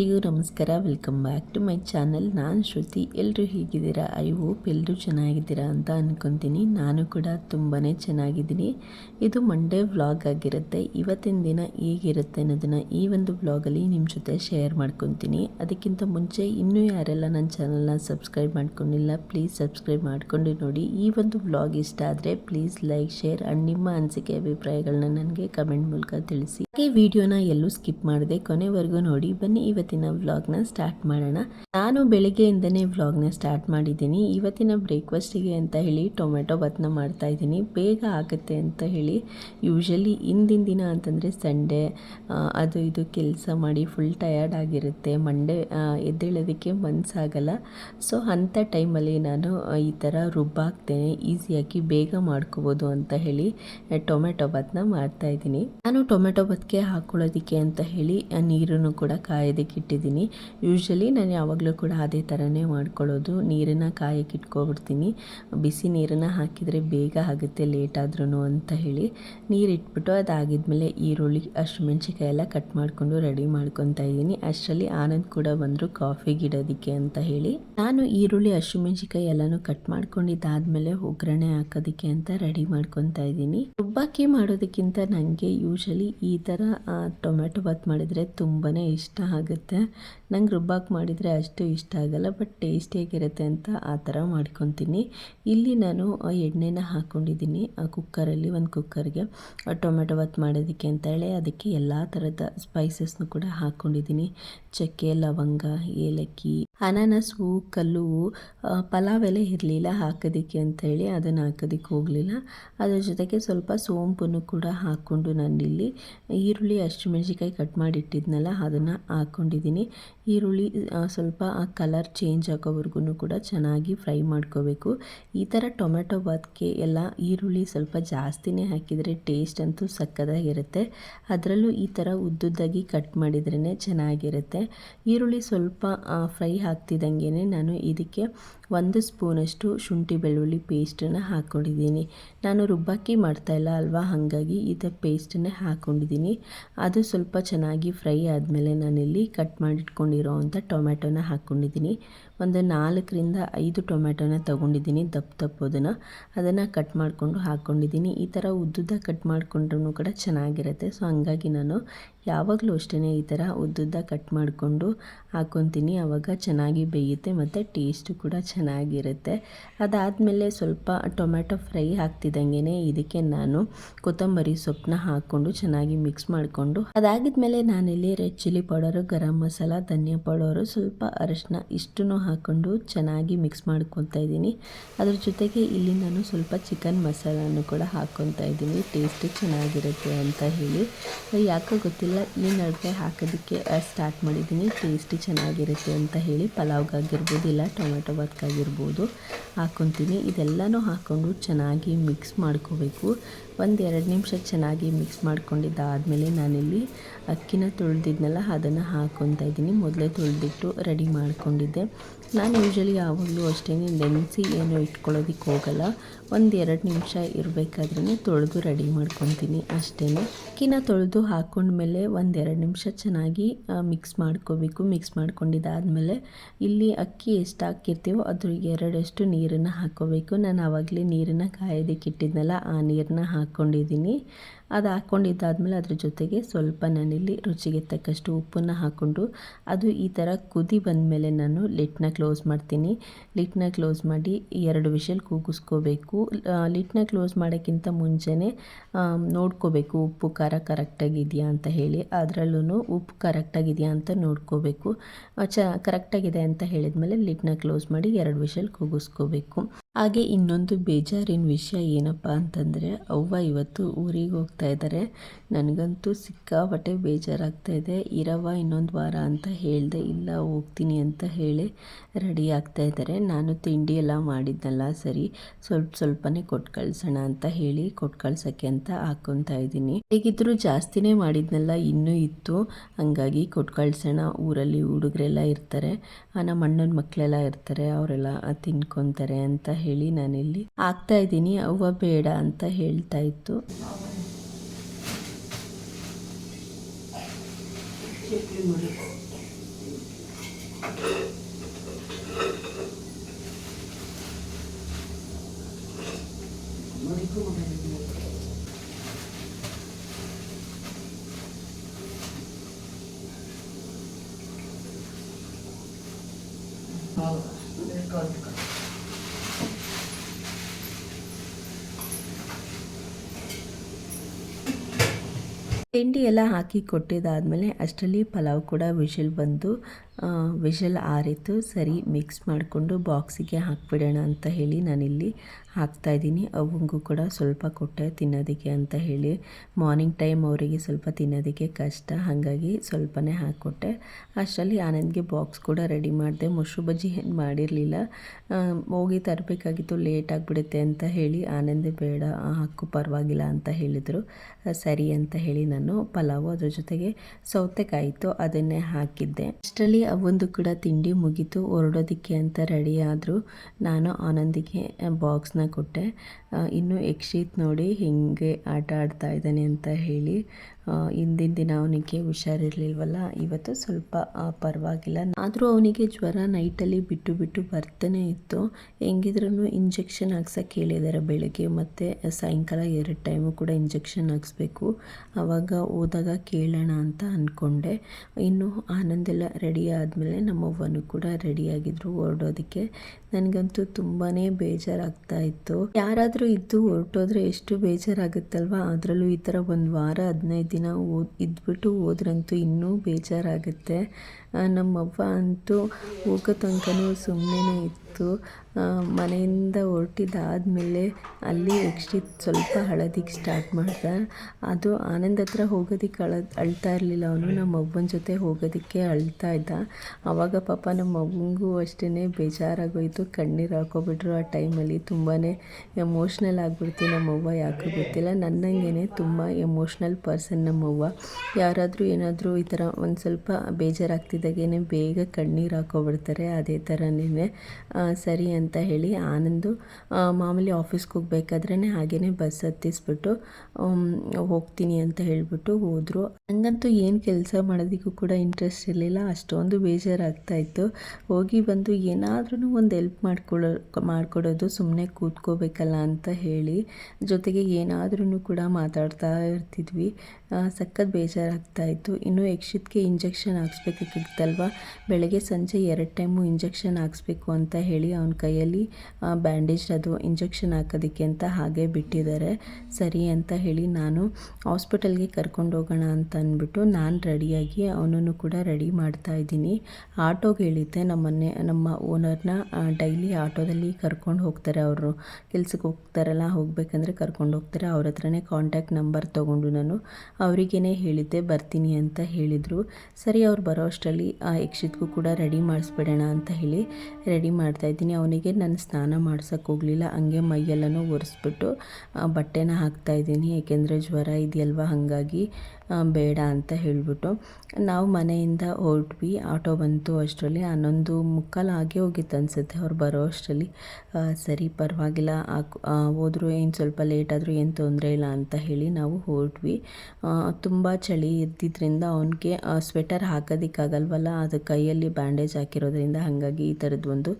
ಎಲ್ರಿಗೂ ನಮಸ್ಕಾರ. Welcome back to my channel ನಾನು ಶ್ರುತಿ. ಎಲ್ಲರೂ ಹೇಗಿದ್ದೀರಾ? ಐ ಹೋಪ್ ಎಲ್ಲರೂ ಚೆನ್ನಾಗಿದ್ದೀರಾ ಅಂತ ಅಂದ್ಕೊತೀನಿ ನಾನು ಕೂಡ ತುಂಬಾ ಚೆನ್ನಾಗಿದ್ದೀನಿ. ಇದು ಮಂಡೇ ವ್ಲಾಗ್ ಆಗಿರುತ್ತೆ. ಇವತ್ತಿನ ದಿನ ಹೇಗಿರುತ್ತೆ ಅನ್ನೋದನ್ನು ಈ ಒಂದು ವ್ಲಾಗಲ್ಲಿ ನಿಮ್ಮ ಜೊತೆ ಶೇರ್ ಮಾಡ್ಕೊತೀನಿ. ಅದಕ್ಕಿಂತ ಮುಂಚೆ ಇನ್ನೂ ಯಾರೆಲ್ಲ ನನ್ನ ಚಾನಲ್ನ ಸಬ್ಸ್ಕ್ರೈಬ್ ಮಾಡ್ಕೊಂಡಿಲ್ಲ ಪ್ಲೀಸ್ ಸಬ್ಸ್ಕ್ರೈಬ್ ಮಾಡ್ಕೊಂಡು ನೋಡಿ. ಈ ಒಂದು ವ್ಲಾಗ್ ಇಷ್ಟ ಆದರೆ ಪ್ಲೀಸ್ ಲೈಕ್ ಶೇರ್ ಆ್ಯಂಡ್ ನಿಮ್ಮ ಅನಿಸಿಕೆ ಅಭಿಪ್ರಾಯಗಳನ್ನ ನನಗೆ ಕಮೆಂಟ್ ಮೂಲಕ ತಿಳಿಸಿ. ಹಾಗೆ ವಿಡಿಯೋನ ಎಲ್ಲೂ ಸ್ಕಿಪ್ ಮಾಡದೆ ಕೊನೆವರೆಗೂ ನೋಡಿ. ಬನ್ನಿ ಇವತ್ತಿನ ವ್ಲಾಗ್ನ ಸ್ಟಾರ್ಟ್ ಮಾಡೋಣ. ನಾನು ಬೆಳಿಗ್ಗೆಯಿಂದನೇ ವ್ಲಾಗ್ನ ಸ್ಟಾರ್ಟ್ ಮಾಡಿದ್ದೀನಿ. ಇವತ್ತಿನ ಬ್ರೇಕ್ಫಾಸ್ಟಿಗೆ ಅಂತ ಹೇಳಿ ಟೊಮೆಟೊ ಭತ್ನ ಮಾಡ್ತಾ ಇದ್ದೀನಿ. ಬೇಗ ಆಗುತ್ತೆ ಅಂತ ಹೇಳಿ ಯೂಶಲಿ ಹಿಂದಿನ ದಿನ ಅಂತಂದರೆ ಸಂಡೇ ಅದು ಇದು ಕೆಲಸ ಮಾಡಿ ಫುಲ್ ಟಯರ್ಡ್ ಆಗಿರುತ್ತೆ. ಮಂಡೇ ಎದ್ದೇಳೋದಕ್ಕೆ ಮನಸ್ಸಾಗಲ್ಲ ಸೊ ಅಂಥ ಟೈಮಲ್ಲಿ ನಾನು ಈ ಥರ ರುಬ್ಬಾಕ್ತೇನೆ ಈಸಿಯಾಗಿ ಬೇಗ ಮಾಡ್ಕೋಬೋದು ಅಂತ ಹೇಳಿ ಟೊಮೆಟೊ ಭಾತ್ನ ಮಾಡ್ತಾ ಇದ್ದೀನಿ. ನಾನು ಟೊಮೆಟೊ ಭಾತ್ಗೆ ಹಾಕೊಳ್ಳೋದಕ್ಕೆ ಅಂತ ಹೇಳಿ ನೀರನ್ನು ಕೂಡ ಕಾಯೋದಕ್ಕೆ ಇಟ್ಟಿದ್ದೀನಿ. ಯೂಶ್ವಲಿ ನಾನು ಯಾವಾಗಲೂ ಕೂಡ ಅದೇ ಥರನೇ ಮಾಡ್ಕೊಳ್ಳೋದು. ನೀರನ್ನು ಕಾಯಕ್ಕೆ ಇಟ್ಕೊಬಿಡ್ತೀನಿ. ಬಿಸಿ ನೀರನ್ನು ಹಾಕಿದರೆ ಬೇಗ ಆಗುತ್ತೆ ಲೇಟ್ ಆದ್ರೂ ಅಂತ ಹೇಳಿ. ನೀರು ಇಟ್ಬಿಟ್ಟು ಅದಾಗಿದ್ಮೇಲೆ ಈರುಳ್ಳಿ ಹಸಿಮೆಣ್ಸಿಕಾಯಿ ಎಲ್ಲ ಕಟ್ ಮಾಡಿಕೊಂಡು ರೆಡಿ ಮಾಡ್ಕೊತಾ ಇದ್ದೀನಿ. ಅಷ್ಟರಲ್ಲಿ ಆನಂದ್ ಕೂಡ ಬಂದರು ಕಾಫಿಗೆ ಇಡೋದಕ್ಕೆ ಅಂತ ಹೇಳಿ. ನಾನು ಈರುಳ್ಳಿ ಹಸಿಮೆಣ್ಸಿಕಾಯಿ ಎಲ್ಲನೂ ಕಟ್ ಮಾಡ್ಕೊಂಡಿದ್ದಾದ್ಮೇಲೆ ಒಗ್ಗರಣೆ ಹಾಕೋದಕ್ಕೆ ಅಂತ ರೆಡಿ ಮಾಡ್ಕೊತಾ ಇದ್ದೀನಿ. ರುಬ್ಬಾಕಿ ಮಾಡೋದಕ್ಕಿಂತ ನನಗೆ ಯೂಶಲಿ ಈ ಥರ ಟೊಮೆಟೊ ಬಾತ್ ಮಾಡಿದರೆ ತುಂಬಾ ಇಷ್ಟ ಆಗುತ್ತೆ. ಇರುತ್ತೆ ನಂಗೆ ರುಬ್ಬಾಕಿ ಮಾಡಿದರೆ ಅಷ್ಟು ಇಷ್ಟ ಆಗಲ್ಲ, ಬಟ್ ಟೇಸ್ಟಿಯಾಗಿರುತ್ತೆ ಅಂತ ಆ ಥರ ಮಾಡ್ಕೊತೀನಿ. ಇಲ್ಲಿ ನಾನು ಎಣ್ಣೆನ ಹಾಕ್ಕೊಂಡಿದ್ದೀನಿ ಆ, ಕುಕ್ಕರಲ್ಲಿ, ಒಂದು ಕುಕ್ಕರ್ಗೆ ಟೊಮೆಟೊ ಬಾತ್ ಮಾಡೋದಕ್ಕೆ ಅಂತ ಹೇಳಿ ಅದಕ್ಕೆ ಎಲ್ಲ ಥರದ ಸ್ಪೈಸಸ್ನು ಕೂಡ ಹಾಕ್ಕೊಂಡಿದ್ದೀನಿ ಚಕ್ಕೆ, ಲವಂಗ, ಏಲಕ್ಕಿ, ಅನಾನಸು ಕಲ್ಲು ಪಲಾವ್ ಎಲೆ ಇರಲಿಲ್ಲ ಹಾಕೋದಕ್ಕೆ ಅಂತೇಳಿ ಅದನ್ನು ಹಾಕೋದಕ್ಕೆ ಹೋಗಲಿಲ್ಲ. ಅದರ ಜೊತೆಗೆ ಸ್ವಲ್ಪ ಸೋಂಪನ್ನು ಕೂಡ ಹಾಕ್ಕೊಂಡು ನಾನಿಲ್ಲಿ ಈರುಳ್ಳಿ ಹಸಿಮೆಣ್ಸಿಕಾಯಿ ಕಟ್ ಮಾಡಿ ಇಟ್ಟಿದ್ನಲ್ಲ ಅದನ್ನು ಹಾಕ್ಕೊಂಡಿದ್ದೀನಿ ಈರುಳ್ಳಿ ಸ್ವಲ್ಪ ಆ ಕಲರ್ ಚೇಂಜ್ ಆಗೋವರೆಗೂ ಕೂಡ ಚೆನ್ನಾಗಿ ಫ್ರೈ ಮಾಡ್ಕೋಬೇಕು. ಈ ಥರ ಟೊಮೆಟೊ ಬಾತ್ಗೆ ಎಲ್ಲ ಈರುಳ್ಳಿ ಸ್ವಲ್ಪ ಜಾಸ್ತಿನೇ ಹಾಕಿದರೆ ಟೇಸ್ಟ್ ಅಂತೂ ಸಕ್ಕದಾಗಿರುತ್ತೆ. ಅದರಲ್ಲೂ ಈ ಥರ ಉದ್ದುದ್ದಾಗಿ ಕಟ್ ಮಾಡಿದ್ರೇ ಚೆನ್ನಾಗಿರುತ್ತೆ. ಈರುಳ್ಳಿ ಸ್ವಲ್ಪ ಫ್ರೈ ಹಾಕ್ತಿದ್ದಂಗೆ ನಾನು ಇದಕ್ಕೆ ಒಂದು ಸ್ಪೂನಷ್ಟು ಶುಂಠಿ ಬೆಳ್ಳುಳ್ಳಿ ಪೇಸ್ಟನ್ನು ಹಾಕ್ಕೊಂಡಿದ್ದೀನಿ. ನಾನು ರುಬ್ಬಾಕಿ ಮಾಡ್ತಾಯಿಲ್ಲ ಅಲ್ವಾ? ಹಾಗಾಗಿ ಇದು ಪೇಸ್ಟನ್ನೇ ಹಾಕ್ಕೊಂಡಿದ್ದೀನಿ. ಅದು ಸ್ವಲ್ಪ ಚೆನ್ನಾಗಿ ಫ್ರೈ ಆದಮೇಲೆ ನಾನಿಲ್ಲಿ ಕಟ್ ಮಾಡಿಟ್ಕೊಂಡಿರೋ ಅಂಥ ಟೊಮೆಟೊನ ಹಾಕ್ಕೊಂಡಿದ್ದೀನಿ. ಒಂದು ನಾಲ್ಕರಿಂದ ಐದು ಟೊಮೆಟೊನ ತೊಗೊಂಡಿದ್ದೀನಿ, ದಪ್ಪ ದಪ್ಪದನ್ನು ಅದನ್ನು. ಕಟ್ ಮಾಡಿಕೊಂಡು ಹಾಕ್ಕೊಂಡಿದ್ದೀನಿ ಈ ಥರ ಉದ್ದುದ್ದ ಕಟ್ ಮಾಡಿಕೊಂಡ್ರೂ ಕೂಡ ಚೆನ್ನಾಗಿರುತ್ತೆ. ಸೊ ಹಂಗಾಗಿ ನಾನು ಯಾವಾಗಲೂ ಅಷ್ಟೇ ಈ ಥರ ಉದ್ದುದ್ದ ಕಟ್ ಮಾಡಿಕೊಂಡು ಹಾಕ್ಕೊತೀನಿ ಆವಾಗ ಚೆನ್ನಾಗಿ ಬೇಯುತ್ತೆ ಮತ್ತು ಟೇಸ್ಟು ಕೂಡ ಚೆನ್ನಾಗಿರುತ್ತೆ. ಅದಾದಮೇಲೆ ಸ್ವಲ್ಪ ಟೊಮೆಟೊ ಫ್ರೈ ಹಾಕ್ತಿದ್ದಂಗೆ ಇದಕ್ಕೆ ನಾನು ಕೊತ್ತಂಬರಿ ಸೊಪ್ಪನ್ನ ಹಾಕ್ಕೊಂಡು ಚೆನ್ನಾಗಿ ಮಿಕ್ಸ್ ಮಾಡಿಕೊಂಡು, ಅದಾಗಿದ್ಮೇಲೆ ನಾನಿಲ್ಲಿ red chilli powder, garam masala, ಧನಿಯಾ ಪೌಡರು, ಸ್ವಲ್ಪ ಅರಶಿನ, ಇಷ್ಟನ್ನು ಹಾಕ್ಕೊಂಡು ಚೆನ್ನಾಗಿ ಮಿಕ್ಸ್ ಮಾಡ್ಕೊತಾ ಇದ್ದೀನಿ. ಅದ್ರ ಜೊತೆಗೆ ಇಲ್ಲಿ ನಾನು ಸ್ವಲ್ಪ ಚಿಕನ್ ಮಸಾಲಾನು ಕೂಡ ಹಾಕ್ಕೊತಾ ಇದ್ದೀನಿ. ಟೇಸ್ಟ್ ಚೆನ್ನಾಗಿರುತ್ತೆ ಅಂತ ಹೇಳಿ. ಯಾಕೋ ಗೊತ್ತಿಲ್ಲ, ಈ ನಡುವೆ ಹಾಕೋದಕ್ಕೆ ಸ್ಟಾರ್ಟ್ ಮಾಡಿದ್ದೀನಿ. ಟೇಸ್ಟ್ ಚೆನ್ನಾಗಿರುತ್ತೆ ಅಂತ ಹೇಳಿ. ಪಲಾವ್ಗಾಗಿರ್ಬೋದು ಇಲ್ಲ ಟೊಮೆಟೊ ಬಾತ್ಗಾಗಿರ್ಬೋದು ಹಾಕ್ಕೊತೀನಿ ಇದೆಲ್ಲನೂ ಹಾಕ್ಕೊಂಡು ಚೆನ್ನಾಗಿ ಮಿಕ್ಸ್ ಮಾಡ್ಕೋಬೇಕು. ಒಂದು ಎರಡು ನಿಮಿಷ ಚೆನ್ನಾಗಿ ಮಿಕ್ಸ್ ಮಾಡ್ಕೊಂಡಿದ್ದಾದಮೇಲೆ ನಾನಿಲ್ಲಿ ಅಕ್ಕಿನ ತೊಳೆದಿದ್ನಲ್ಲ, ಅದನ್ನು ಹಾಕ್ಕೊತಾ ಇದ್ದೀನಿ. ಮೊದಲೇ ತೊಳೆದಿಟ್ಟು ರೆಡಿ ಮಾಡ್ಕೊಂಡಿದ್ದೆ. ನಾನು ಯೂಶಲಿ ಯಾವಾಗಲೂ ಅಷ್ಟೇ ನೆನೆಸಿ ಏನು ಇಟ್ಕೊಳ್ಳೋದಕ್ಕೆ ಹೋಗಲ್ಲ. ಒಂದು ಎರಡು ನಿಮಿಷ ಇರಬೇಕಾದ್ರೇ ತೊಳೆದು ರೆಡಿ ಮಾಡ್ಕೊತೀನಿ ಅಷ್ಟೇ ಅಕ್ಕಿನ ತೊಳೆದು ಹಾಕೊಂಡ್ಮೇಲೆ ಎರಡು ನಿಮಿಷ ಚೆನ್ನಾಗಿ ಮಿಕ್ಸ್ ಮಾಡ್ಕೋಬೇಕು. ಮಿಕ್ಸ್ ಮಾಡ್ಕೊಂಡಿದ್ದಾದಮೇಲೆ ಇಲ್ಲಿ ಅಕ್ಕಿ ಎಷ್ಟು ಹಾಕಿರ್ತೀವೋ ಅದ್ರಿಗೆ ಎರಡಷ್ಟು ನೀರನ್ನು ಹಾಕ್ಕೋಬೇಕು ನಾನು ಆವಾಗಲೇ ನೀರನ್ನು ಕಾಯೋದಕ್ಕೆ ಇಟ್ಟಿದ್ನಲ್ಲ, ಆ ನೀರನ್ನ ಹಾಕ್ಕೊಂಡಿದ್ದೀನಿ ಅದು ಹಾಕ್ಕೊಂಡಿದ್ದಾದ್ಮೇಲೆ ಅದ್ರ ಜೊತೆಗೆ ಸ್ವಲ್ಪ ನಾನಿಲ್ಲಿ ರುಚಿಗೆ ತಕ್ಕಷ್ಟು ಉಪ್ಪನ್ನು ಹಾಕ್ಕೊಂಡು ಅದು ಈ ಥರ ಕುದಿ ಬಂದಮೇಲೆ ನಾನು ಲಿಟ್ನ ಕ್ಲೋಸ್ ಮಾಡ್ತೀನಿ. ಲಿಟ್ನ ಕ್ಲೋಸ್ ಮಾಡಿ ಎರಡು ವಿಷಲ್ ಕೂಗಿಸ್ಕೋಬೇಕು. ಲಿಟ್ನ ಕ್ಲೋಸ್ ಮಾಡೋಕ್ಕಿಂತ ಮುಂಚೆನೇ ನೋಡ್ಕೋಬೇಕು ಉಪ್ಪು ಖಾರ ಕರೆಕ್ಟಾಗಿದೆಯಾ ಅಂತ ಹೇಳಿ. ಅದರಲ್ಲೂ ಉಪ್ಪು ಕರೆಕ್ಟಾಗಿದೆಯಾ ಅಂತ ನೋಡ್ಕೋಬೇಕು. ಚ, ಕರೆಕ್ಟಾಗಿದೆ ಅಂತ ಹೇಳಿದ್ಮೇಲೆ ಲಿಟ್ನ ಕ್ಲೋಸ್ ಮಾಡಿ ಎರಡು ವಿಷಲ್ ಕೂಗಿಸ್ಕೋಬೇಕು. ಹಾಗೆ ಇನ್ನೊಂದು ಬೇಜಾರಿನ ವಿಷಯ ಏನಪ್ಪ ಅಂತಂದರೆ, ಅವ್ವ ಇವತ್ತು ಊರಿಗೆ ಹೋಗ್ತಾ ಇದ್ದಾರೆ ನನಗಂತೂ ಸಿಕ್ಕಾಪಟ್ಟೆ ಬೇಜಾರಾಗ್ತಾ ಇದೆ. ಇರವ್ವ ಇನ್ನೊಂದು ವಾರ ಅಂತ ಹೇಳಿದೆ, ಇಲ್ಲ ಹೋಗ್ತೀನಿ ಅಂತ ಹೇಳಿ ರೆಡಿ ಆಗ್ತಾ ಇದ್ದಾರೆ ನಾನು ತಿಂಡಿ ಎಲ್ಲ ಮಾಡಿದ್ನಲ್ಲ, ಸರಿ, ಸ್ವಲ್ಪ ಸ್ವಲ್ಪನೇ ಕೊಟ್ಟು ಕಳ್ಸೋಣ ಅಂತ ಹೇಳಿ ಕೊಟ್ಟು ಕಳ್ಸೋಕ್ಕೆ ಅಂತ ಹಾಕ್ಕೊತಾ ಇದ್ದೀನಿ. ಹೇಗಿದ್ದರೂ ಜಾಸ್ತಿನೇ ಮಾಡಿದ್ನಲ್ಲ, ಇನ್ನೂ ಇತ್ತು. ಹಂಗಾಗಿ ಕೊಟ್ಟು ಕಳ್ಸೋಣ, ಊರಲ್ಲಿ ಹುಡುಗರೆಲ್ಲ ಇರ್ತಾರೆ ನಮ್ಮ ಅಣ್ಣನ ಮಕ್ಕಳೆಲ್ಲ ಇರ್ತಾರೆ, ಅವರೆಲ್ಲ ತಿನ್ಕೊತಾರೆ ಅಂತ ಹೇಳಿ ನಾನಿಲ್ಲಿ ಆಗ್ತಾ ಇದ್ದೀನಿ. ಅವ್ವ ಬೇಡ ಅಂತ ಹೇಳ್ತಾ ಇತ್ತು. ತಿಂಡಿ ಎಲ್ಲ ಹಾಕಿ ಕೊಟ್ಟಿದ್ದಾದಮೇಲೆ ಅಷ್ಟರಲ್ಲಿ ಪಲಾವ್ ಕೂಡ ವಿಷಲ್ ಬಂದು ವಿಷಲ್ ಆರಿತು. ಸರಿ ಮಿಕ್ಸ್ ಮಾಡಿಕೊಂಡು ಬಾಕ್ಸಿಗೆ ಹಾಕ್ಬಿಡೋಣ ಅಂತ ಹೇಳಿ ನಾನಿಲ್ಲಿ ಹಾಕ್ತಾಯಿದ್ದೀನಿ ಅವಂಗೂ ಕೂಡ ಸ್ವಲ್ಪ ಕೊಟ್ಟೆ ತಿನ್ನೋದಕ್ಕೆ ಅಂತ ಹೇಳಿ. ಮಾರ್ನಿಂಗ್ ಟೈಮ್ ಅವರಿಗೆ ಸ್ವಲ್ಪ ತಿನ್ನೋದಕ್ಕೆ ಕಷ್ಟ. ಹಾಗಾಗಿ ಸ್ವಲ್ಪನೇ ಹಾಕ್ಕೊಟ್ಟೆ. ಅಷ್ಟರಲ್ಲಿ ಆನಂದ್ಗೆ ಬಾಕ್ಸ್ ಕೂಡ ರೆಡಿ ಮಾಡಿದೆ. ಮೊಸರು ಬಜ್ಜಿ ಏನು ಮಾಡಿರಲಿಲ್ಲ. ಹೋಗಿ ತರಬೇಕಾಗಿತ್ತು ಲೇಟ್ ಆಗಿಬಿಡುತ್ತೆ ಅಂತ ಹೇಳಿ ಆನಂದ್ ಬೇಡ ಹಾಕು ಪರವಾಗಿಲ್ಲ ಅಂತ ಹೇಳಿದರು. ಸರಿ ಅಂತ ಹೇಳಿ ನಾನು ಪಲಾವು ಅದ್ರ ಜೊತೆಗೆ ಸೌತೆಕಾಯಿತು ಅದನ್ನೇ ಹಾಕಿದ್ದೆ. ಅಷ್ಟರಲ್ಲಿ ಅವೊಂದು ಕೂಡ ತಿಂಡಿ ಮುಗೀತು ಹೊರಡೋದಕ್ಕೆ ಅಂತ ರೆಡಿ ಆದರು. ನಾನು ಆನಂದಿಗೆ ಬಾಕ್ಸ್ನ ಕೊಟ್ಟೆ. ಇನ್ನು ಯಕ್ಷಿತ್ ನೋಡಿ ಹೇಗೆ ಆಟ ಆಡ್ತಾ ಇದ್ದಾನೆ ಅಂತ ಹೇಳಿ ಹಿಂದಿನ ದಿನ ಅವನಿಗೆ ಹುಷಾರಿರ್ಲಿಲ್ವಲ್ಲ, ಇವತ್ತು ಸ್ವಲ್ಪ ಪರವಾಗಿಲ್ಲ. ಆದರೂ ಅವನಿಗೆ ಜ್ವರ ನೈಟಲ್ಲಿ ಬಿಟ್ಟು ಬಿಟ್ಟು ಬರ್ತಾನೆ ಇತ್ತು. ಹೆಂಗಿದ್ರೂ ಇಂಜೆಕ್ಷನ್ ಹಾಕ್ಸಕ್ಕೆ ಹೇಳಿದ್ದಾರೆ ಬೆಳಗ್ಗೆ, ಮತ್ತು ಸಾಯಂಕಾಲ ಎರಡು ಟೈಮು ಕೂಡ ಇಂಜೆಕ್ಷನ್ ಹಾಕ್ಸ್ಬೇಕು. ಆವಾಗ ಹೋದಾಗ ಕೇಳೋಣ ಅಂತ ಅಂದ್ಕೊಂಡೆ ಇನ್ನು ಆನಂದೆಲ್ಲ ರೆಡಿ ಆದಮೇಲೆ ನಮ್ಮವ್ವನು ಕೂಡ ರೆಡಿಯಾಗಿದ್ರು ಹೊರಡೋದಕ್ಕೆ ನನಗಂತೂ ತುಂಬಾ ಬೇಜಾರಾಗ್ತಾ ಇತ್ತು. ಯಾರಾದರೂ ಇದ್ದು ಹೊರಟೋದ್ರೆ ಎಷ್ಟು ಬೇಜಾರಾಗುತ್ತಲ್ವಾ? ಅದರಲ್ಲೂ ಈ ಥರ ಒಂದು ವಾರ, ಹದಿನೈದು ದಿನ ಓದ್ ಇದ್ಬಿಟ್ಟು ಹೋದ್ರಂತೂ ಇನ್ನೂ ಬೇಜಾರಾಗುತ್ತೆ. ನಮ್ಮ ನಮ್ಮವ್ವ ಅಂತೂ ಹೋಗೋ ತನಕನೂ ಸುಮ್ಮನೆ ಇತ್ತು ಆ, ಮನೆಯಿಂದ ಹೊರಟಿದ್ದಾದ್ಮೇಲೆ ಅಲ್ಲಿ ಯಕ್ಷಿತ್ ಸ್ವಲ್ಪ ಅಳೋದಿಕ್ಕೆ ಸ್ಟಾರ್ಟ್ ಮಾಡ್ದ. ಅದು ಆನಂದ್ ಹತ್ರ ಹೋಗೋದಕ್ಕೆ ಅಳ ಅಳ್ತಾ ಇರಲಿಲ್ಲ. ಅವನು ನಮ್ಮ ಅವ್ವನ ಜೊತೆ ಹೋಗೋದಕ್ಕೆ ಅಳ್ತಾ ಇದ್ದ. ಆವಾಗ ಪಾಪ ನಮ್ಮ ಅವ್ವಂಗೂ ಅಷ್ಟೇ ಬೇಜಾರಾಗೋಯ್ತು. ಕಣ್ಣೀರು ಹಾಕೋಬಿಟ್ರು. ಆ ಟೈಮಲ್ಲಿ ತುಂಬಾ ಎಮೋಷ್ನಲ್ ಆಗಿಬಿಡ್ತು ನಮ್ಮವ್ವ ಯಾಕೋ ಗೊತ್ತಿಲ್ಲ. ನನ್ನಂಗೆ ತುಂಬ ಎಮೋಷ್ನಲ್ ಪರ್ಸನ್ ನಮ್ಮವ್ವ ಯಾರಾದರೂ ಏನಾದರೂ ಈ ಥರ ಒಂದು ಸ್ವಲ್ಪ ಬೇಜಾರಾಗ್ತಿದ್ದಾಗೇ ಬೇಗ ಕಣ್ಣೀರು ಹಾಕೋಬಿಡ್ತಾರೆ. ಅದೇ ಥರನೇ ಸರಿ ಅಂತ ಹೇಳಿ ಆನಂದು ಮಾಮೂಲಿ ಆಫೀಸ್ಗೆ ಹೋಗ್ಬೇಕಾದ್ರೇ ಹಾಗೇ ಬಸ್ ಹತ್ತಿಸ್ಬಿಟ್ಟು ಹೋಗ್ತೀನಿ ಅಂತ ಹೇಳಿಬಿಟ್ಟು ಹೋದರು. ನನಗಂತೂ ಏನು ಕೆಲಸ ಮಾಡೋದಕ್ಕೂ ಕೂಡ ಇಂಟ್ರೆಸ್ಟ್ ಇರಲಿಲ್ಲ. ಅಷ್ಟೊಂದು ಬೇಜಾರಾಗ್ತಾ ಇತ್ತು. ಹೋಗಿ ಬಂದು ಏನಾದ್ರೂ ಒಂದು ಹೆಲ್ಪ್ ಮಾಡ್ಕೊಳ್ಳೋ ಮಾಡಿಕೊಡೋದು ಸುಮ್ಮನೆ ಕೂತ್ಕೋಬೇಕಲ್ಲ ಅಂತ ಹೇಳಿ, ಜೊತೆಗೆ ಏನಾದ್ರೂ ಕೂಡ ಮಾತಾಡ್ತಾ ಇರ್ತಿದ್ವಿ. ಸಖತ್ ಬೇಜಾರಾಗ್ತಾ ಇತ್ತು ಇನ್ನು ಯಕ್ಷಿತ್ಗೆ ಇಂಜೆಕ್ಷನ್ ಹಾಕ್ಸ್ಬೇಕಿತ್ತಲ್ವ? ಬೆಳಗ್ಗೆ ಸಂಜೆ ಎರಡು ಟೈಮು ಇಂಜೆಕ್ಷನ್ ಹಾಕ್ಸ್ಬೇಕು ಅಂತ ಹೇಳಿ ಅವನ ಕೈಯಲ್ಲಿ ಬ್ಯಾಂಡೇಜ್ ಅದು ಇಂಜೆಕ್ಷನ್ ಹಾಕೋದಕ್ಕೆ ಅಂತ ಹಾಗೆ ಬಿಟ್ಟಿದ್ದಾರೆ. ಸರಿ ಅಂತ ಹೇಳಿ ನಾನು ಹಾಸ್ಪಿಟಲ್ಗೆ ಕರ್ಕೊಂಡು ಹೋಗೋಣ ಅಂತ ಅಂದ್ಬಿಟ್ಟು ನಾನು ರೆಡಿಯಾಗಿ ಅವನನ್ನು ಕೂಡ ರೆಡಿ ಮಾಡ್ತಾ ಇದ್ದೀನಿ. ಆಟೋಗೆ ಹೇಳಿದ್ದೆ ನಮ್ಮನ್ನೆ ಮನೆ ನಮ್ಮ ಓನರ್ನ ಡೈಲಿ ಆಟೋದಲ್ಲಿ ಕರ್ಕೊಂಡು ಹೋಗ್ತಾರೆ ಅವರು. ಕೆಲ್ಸಕ್ಕೆ ಹೋಗ್ತಾರಲ್ಲ, ಹೋಗಬೇಕಂದ್ರೆ ಕರ್ಕೊಂಡು ಹೋಗ್ತಾರೆ. ಅವ್ರ ಹತ್ರನೇ ಕಾಂಟ್ಯಾಕ್ಟ್ ನಂಬರ್ ತೊಗೊಂಡು ನಾನು ಅವರಿಗೇ ಹೇಳಿದ್ದೆ, ಬರ್ತೀನಿ ಅಂತ ಹೇಳಿದರು. ಸರಿ, ಅವ್ರು ಬರೋ ಅಷ್ಟರಲ್ಲಿ ಆ ಯಕ್ಷಿತ್ಗೂ ಕೂಡ ರೆಡಿ ಮಾಡಿಸ್ಬಿಡೋಣ ಅಂತ ಹೇಳಿ ರೆಡಿ ಮಾಡ್ತಾಯಿದ್ದೀನಿ ಅವನಿಗೆ ನಾನು ಸ್ನಾನ ಮಾಡ್ಸೋಕ್ಕೆ ಹೋಗಲಿಲ್ಲ. ಹಂಗೆ ಮೈಯೆಲ್ಲನೂ ಒರೆಸ್ಬಿಟ್ಟು ಬಟ್ಟೆನ ಹಾಕ್ತಾಯಿದ್ದೀನಿ ಏಕೆಂದರೆ ಜ್ವರ ಇದೆಯಲ್ವ? ಹಾಗಾಗಿ ಬೇಡ ಅಂತ ಹೇಳಿಬಿಟ್ಟು ನಾವು ಮನೆಯಿಂದ ಹೊರಟ್ವಿ. ಆಟೋ ಬಂತು ಅಷ್ಟರಲ್ಲಿ. ಹನ್ನೊಂದು ಮುಕ್ಕಾಲು ಆಗೇ ಹೋಗಿತ್ತು ಅನಿಸುತ್ತೆ. ಅವ್ರು ಬರೋ ಅಷ್ಟರಲ್ಲಿ. ಸರಿ, ಪರವಾಗಿಲ್ಲ. ಹೋದರೂ, ಏನು ಸ್ವಲ್ಪ ಲೇಟ್ ಆದರೂ ಏನು ತೊಂದರೆ ಇಲ್ಲ ಅಂತ ಹೇಳಿ ನಾವು ಹೊರಟ್ವಿ. ತುಂಬ ಚಳಿ ಇದ್ದಿದ್ದರಿಂದ ಅವನಿಗೆ ಸ್ವೆಟರ್ ಹಾಕೋದಕ್ಕಾಗಲ್ವಲ್ಲ? ಅದು ಕೈಯಲ್ಲಿ ಬ್ಯಾಂಡೇಜ್ ಹಾಕಿರೋದ್ರಿಂದ ಹಾಗಾಗಿ ಈ ಥರದ್ದು ಒಂದು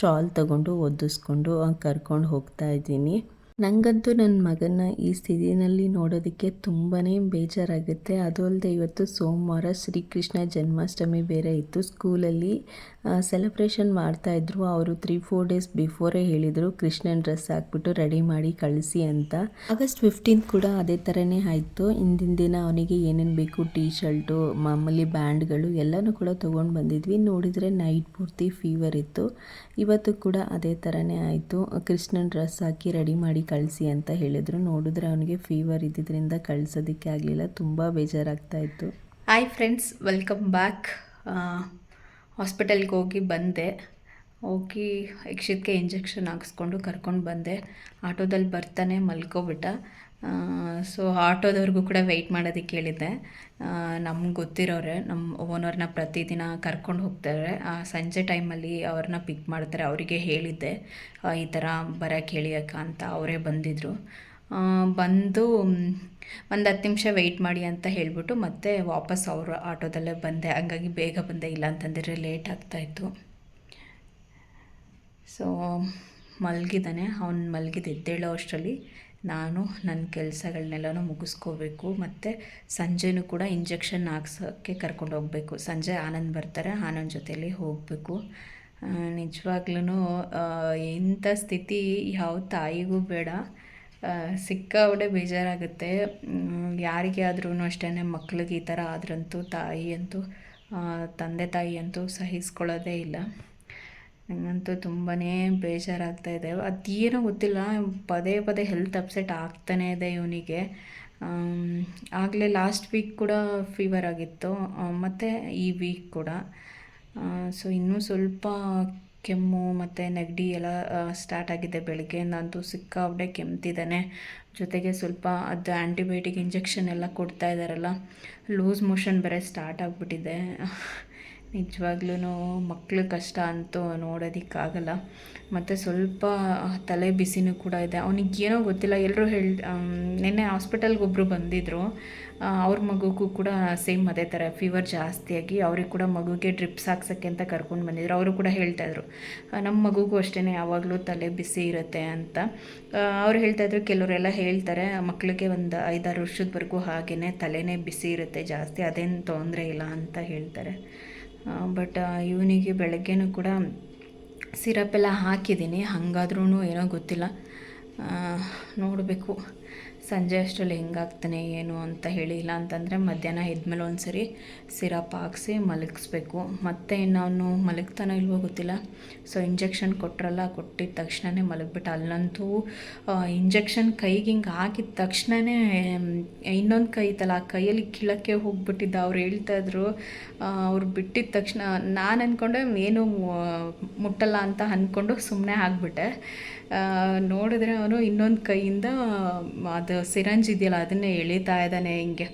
ಶಾಲ್ ತಗೊಂಡು ಒದ್ದಿಸ್ಕೊಂಡು ಕರ್ಕೊಂಡು ಹೋಗ್ತಾ ಇದ್ದೀನಿ. ನನಗಂತೂ ನನ್ನ ಮಗನ ಈ ಸ್ಥಿತಿನಲ್ಲಿ ನೋಡೋದಕ್ಕೆ ತುಂಬಾ ಬೇಜಾರಾಗುತ್ತೆ. ಅದು ಅಲ್ಲದೆ ಇವತ್ತು ಸೋಮವಾರ ಶ್ರೀಕೃಷ್ಣ ಜನ್ಮಾಷ್ಟಮಿ ಬೇರೆ ಇತ್ತು. ಸ್ಕೂಲಲ್ಲಿ ಸೆಲೆಬ್ರೇಷನ್ ಮಾಡ್ತಾಯಿದ್ರು ಅವರು ತ್ರೀ ಫೋರ್ ಡೇಸ್ ಬಿಫೋರೇ ಹೇಳಿದರು, ಕೃಷ್ಣನ್ ಡ್ರೆಸ್ ಹಾಕ್ಬಿಟ್ಟು ರೆಡಿ ಮಾಡಿ ಕಳಿಸಿ ಅಂತ. ಆಗಸ್ಟ್ ಫಿಫ್ಟೀನ್ತ್ ಕೂಡ ಅದೇ ಥರನೇ ಆಯಿತು. ಇಂದಿನ ದಿನ ಅವನಿಗೆ ಏನೇನು ಬೇಕು ಟೀ ಶರ್ಟು ಮಾಮೂಲಿ ಬ್ಯಾಂಡ್ಗಳು ಎಲ್ಲನೂ ಕೂಡ ತೊಗೊಂಡು ಬಂದಿದ್ವಿ. ನೋಡಿದರೆ ನೈಟ್ ಪೂರ್ತಿ ಫೀವರ್ ಇತ್ತು. ಇವತ್ತು ಕೂಡ ಅದೇ ಥರನೇ ಆಯಿತು. ಕೃಷ್ಣನ್ ಡ್ರೆಸ್ ಹಾಕಿ ರೆಡಿ ಮಾಡಿ ಕಳಿಸಿ ಅಂತ ಹೇಳಿದರು. ನೋಡಿದ್ರೆ ಅವನಿಗೆ ಫೀವರ್ ಇದ್ದಿದ್ದರಿಂದ ಕಳಿಸೋದಕ್ಕೆ ಆಗಲಿಲ್ಲ. ತುಂಬ ಬೇಜಾರಾಗ್ತಾ ಇತ್ತು. ಹಾಯ್ ಫ್ರೆಂಡ್ಸ್ ವೆಲ್ಕಮ್ ಬ್ಯಾಕ್ ಹಾಸ್ಪಿಟಲ್ಗೆ ಹೋಗಿ ಬಂದೆ. ಹೋಗಿ ಯಕ್ಷಿತ್ಗೆ ಇಂಜೆಕ್ಷನ್ ಹಾಕಿಸ್ಕೊಂಡು ಕರ್ಕೊಂಡು ಬಂದೆ. ಆಟೋದಲ್ಲಿ ಬರ್ತಾನೆ ಮಲ್ಕೊಬಿಟ್ಟ. ಸೊ ಆಟೋದವ್ರಿಗೂ ಕೂಡ ವೆಯ್ಟ್ ಮಾಡೋದಕ್ಕೆ ಹೇಳಿದ್ದೆ. ನಮ್ಗೆ ಗೊತ್ತಿರೋರೆ ನಮ್ಮ ಓನರ್ನ ಪ್ರತಿದಿನ ಕರ್ಕೊಂಡು ಹೋಗ್ತಾರೆ. ಆ, ಸಂಜೆ ಟೈಮಲ್ಲಿ ಅವ್ರನ್ನ ಪಿಕ್ ಮಾಡ್ತಾರೆ. ಅವರಿಗೆ ಹೇಳಿದ್ದೆ ಈ ಥರ ಬರೋಕ್ಕೆ ಹೇಳಿಯಕ್ಕ ಅಂತ ಅವರೇ ಬಂದಿದ್ದರು ಬಂದು ಒಂದು ಹತ್ತು ನಿಮಿಷ ವೆಯ್ಟ್ ಮಾಡಿ ಅಂತ ಹೇಳಿಬಿಟ್ಟು ಮತ್ತೆ ವಾಪಸ್ ಅವರು ಆಟೋದಲ್ಲೇ ಬಂದೆ. ಹಂಗಾಗಿ ಬೇಗ ಬಂದೆ. ಇಲ್ಲ ಅಂತಂದರೆ ಲೇಟ್ ಆಗ್ತಾಯಿತ್ತು ಸೊ ಮಲಗಿದ್ದಾನೆ. ಅವ್ನು ಮಲಗಿದ್ದು ಎದ್ದೇಳೋ ಅಷ್ಟರಲ್ಲಿ ನಾನು ನನ್ನ ಕೆಲಸಗಳನ್ನೆಲ್ಲನೂ ಮುಗಿಸ್ಕೋಬೇಕು, ಮತ್ತು ಸಂಜೆನೂ ಕೂಡ ಇಂಜೆಕ್ಷನ್ ಹಾಕ್ಸೋಕ್ಕೆ ಕರ್ಕೊಂಡು ಹೋಗಬೇಕು. ಸಂಜೆ ಆನಂದ್ ಬರ್ತಾರೆ, ಆನಂದ್ ಜೊತೆಯಲ್ಲಿ ಹೋಗಬೇಕು. ನಿಜವಾಗ್ಲೂ ಇಂಥ ಸ್ಥಿತಿ ಯಾವ ತಾಯಿಗೂ ಬೇಡ. ಸಿಕ್ಕಾವಡೆ ಬೇಜಾರಾಗುತ್ತೆ. ಯಾರಿಗೆ ಆದ್ರೂ ಅಷ್ಟೇ ಮಕ್ಳಿಗೆ ಈ ಥರ ಆದ್ರಂತೂ ತಾಯಿ ಅಂತೂ ತಂದೆ ತಾಯಿ ಅಂತೂ ಸಹಿಸ್ಕೊಳ್ಳೋದೇ ಇಲ್ಲ. ನನಗಂತೂ ತುಂಬಾ ಬೇಜಾರಾಗ್ತಾ ಇದೆ. ಅದೇನೋ ಗೊತ್ತಿಲ್ಲ, ಪದೇ ಪದೇ ಹೆಲ್ತ್ ಅಪ್ಸೆಟ್ ಆಗ್ತಾನೇ ಇದೆ ಇವನಿಗೆ. ಆಗಲೇ ಲಾಸ್ಟ್ ವೀಕ್ ಕೂಡ ಫೀವರ್ ಆಗಿತ್ತು. ಮತ್ತು ಈ ವೀಕ್ ಕೂಡ. ಸೊ ಇನ್ನೂ ಸ್ವಲ್ಪ ಕೆಮ್ಮು ಮತ್ತು ನೆಗಡಿ ಎಲ್ಲ ಸ್ಟಾರ್ಟ್ ಆಗಿದೆ ಬೆಳಗ್ಗೆ. ನಂತು ಸಿಕ್ಕಾಪಟ್ಟೆ ಕೆಮ್ತಿದ್ದಾನೆ. ಜೊತೆಗೆ ಸ್ವಲ್ಪ ಅದು ಆ್ಯಂಟಿಬಯೋಟಿಕ್ ಇಂಜೆಕ್ಷನ್ ಎಲ್ಲ ಕೊಡ್ತಾ ಇದ್ದಾರಲ್ಲ ಲೂಸ್ ಮೋಷನ್ ಬೇರೆ ಸ್ಟಾರ್ಟ್ ಆಗಿಬಿಟ್ಟಿದೆ. ನಿಜವಾಗ್ಲೂ ಮಕ್ಕಳು ಕಷ್ಟ ಅಂತೂ ನೋಡೋದಕ್ಕಾಗಲ್ಲ. ಮತ್ತು ಸ್ವಲ್ಪ ತಲೆ ಬಿಸಿನೂ ಕೂಡ ಇದೆ. ಅವನಿಗೆ ಏನೋ ಗೊತ್ತಿಲ್ಲ. ಎಲ್ಲರೂ ಹೇಳಿ ನಿನ್ನೆ ಹಾಸ್ಪಿಟಲ್ಗೆ ಒಬ್ಬರು ಬಂದಿದ್ದರು ಅವ್ರ ಮಗುಗೂ ಕೂಡ ಸೇಮ್ ಅದೇ ಥರ ಫೀವರ್ ಜಾಸ್ತಿಯಾಗಿ ಅವ್ರಿಗೆ ಕೂಡ ಮಗುಗೆ ಡ್ರಿಪ್ಸ್ ಹಾಕ್ಸೋಕ್ಕೆ ಅಂತ ಕರ್ಕೊಂಡು ಬಂದಿದ್ರು. ಅವರು ಕೂಡ ಹೇಳ್ತಾಯಿದ್ರು ನಮ್ಮ ಮಗುಗೂ ಅಷ್ಟೇ ಯಾವಾಗಲೂ ತಲೆ ಬಿಸಿ ಇರುತ್ತೆ ಅಂತ. ಅವ್ರು ಹೇಳ್ತಾಯಿದ್ರು ಕೆಲವರೆಲ್ಲ ಹೇಳ್ತಾರೆ ಮಕ್ಕಳಿಗೆ ಒಂದು ಐದಾರು ವರ್ಷದವರೆಗೂ ಹಾಗೆಯೇ ತಲೆನೇ ಬಿಸಿ ಇರುತ್ತೆ ಜಾಸ್ತಿ, ಅದೇನು ತೊಂದರೆ ಇಲ್ಲ ಅಂತ ಹೇಳ್ತಾರೆ. ಬಟ್ ಇವನಿಗೆ ಬೆಳಗ್ಗೆನೂ ಕೂಡ ಸಿರಪ್ ಎಲ್ಲ ಹಾಕಿದ್ದೀನಿ. ಹಾಗಾದ್ರೂ ಏನೋ ಗೊತ್ತಿಲ್ಲ. ನೋಡಬೇಕು. ಸಂಜೆ ಅಷ್ಟರಲ್ಲಿ ಹೆಂಗಾಗ್ತಾನೆ, ಏನು ಅಂತ ಹೇಳಿ, ಇಲ್ಲ ಅಂತಂದರೆ ಮಧ್ಯಾಹ್ನ ಇದ್ಮೇಲೆ ಒಂದು ಸರಿ ಸಿರಪ್ ಹಾಕ್ಸಿ ಮಲಗಿಸ್ಬೇಕು. ಮತ್ತು ಅವನು ಮಲಗ್ತಾನೋ ಇಲ್ವೋ ಗೊತ್ತಿಲ್ಲ. ಸೊ ಇಂಜೆಕ್ಷನ್ ಕೊಟ್ರಲ್ಲ ಕೊಟ್ಟಿದ್ದ ತಕ್ಷಣವೇ ಮಲಗಿಬಿಟ್ಟು ಅಲ್ಲಂತೂ ಇಂಜೆಕ್ಷನ್ ಕೈಗೆ ಹಿಂಗೆ ಹಾಕಿದ ತಕ್ಷಣವೇ ಇನ್ನೊಂದು ಕೈ ಇತ್ತಲ್ಲ ಆ ಕೈಯಲ್ಲಿ ಕೀಳಕ್ಕೆ ಹೋಗ್ಬಿಟ್ಟಿದ್ದ, ಅವ್ರು ಹೇಳ್ತಾಯಿದ್ರು ಅವ್ರು ಬಿಟ್ಟಿದ್ದ ತಕ್ಷಣ, ನಾನು ಅಂದ್ಕೊಂಡೆ ಏನು ಮುಟ್ಟಲ್ಲ ಅಂತ ಅಂದ್ಕೊಂಡು ಸುಮ್ಮನೆ ಆಗಿಬಿಟ್ಟೆ. ನೋಡಿದ್ರೆ ಅವನು ಇನ್ನೊಂದು ಕೈಯಿಂದ ಅದು ಸಿರಂಜ್ ಇದೆಯಲ್ಲ, ಅದನ್ನೇ ಎಳಿತಾ ಇದ್ದಾನೆ ಹಿಂಗೆ.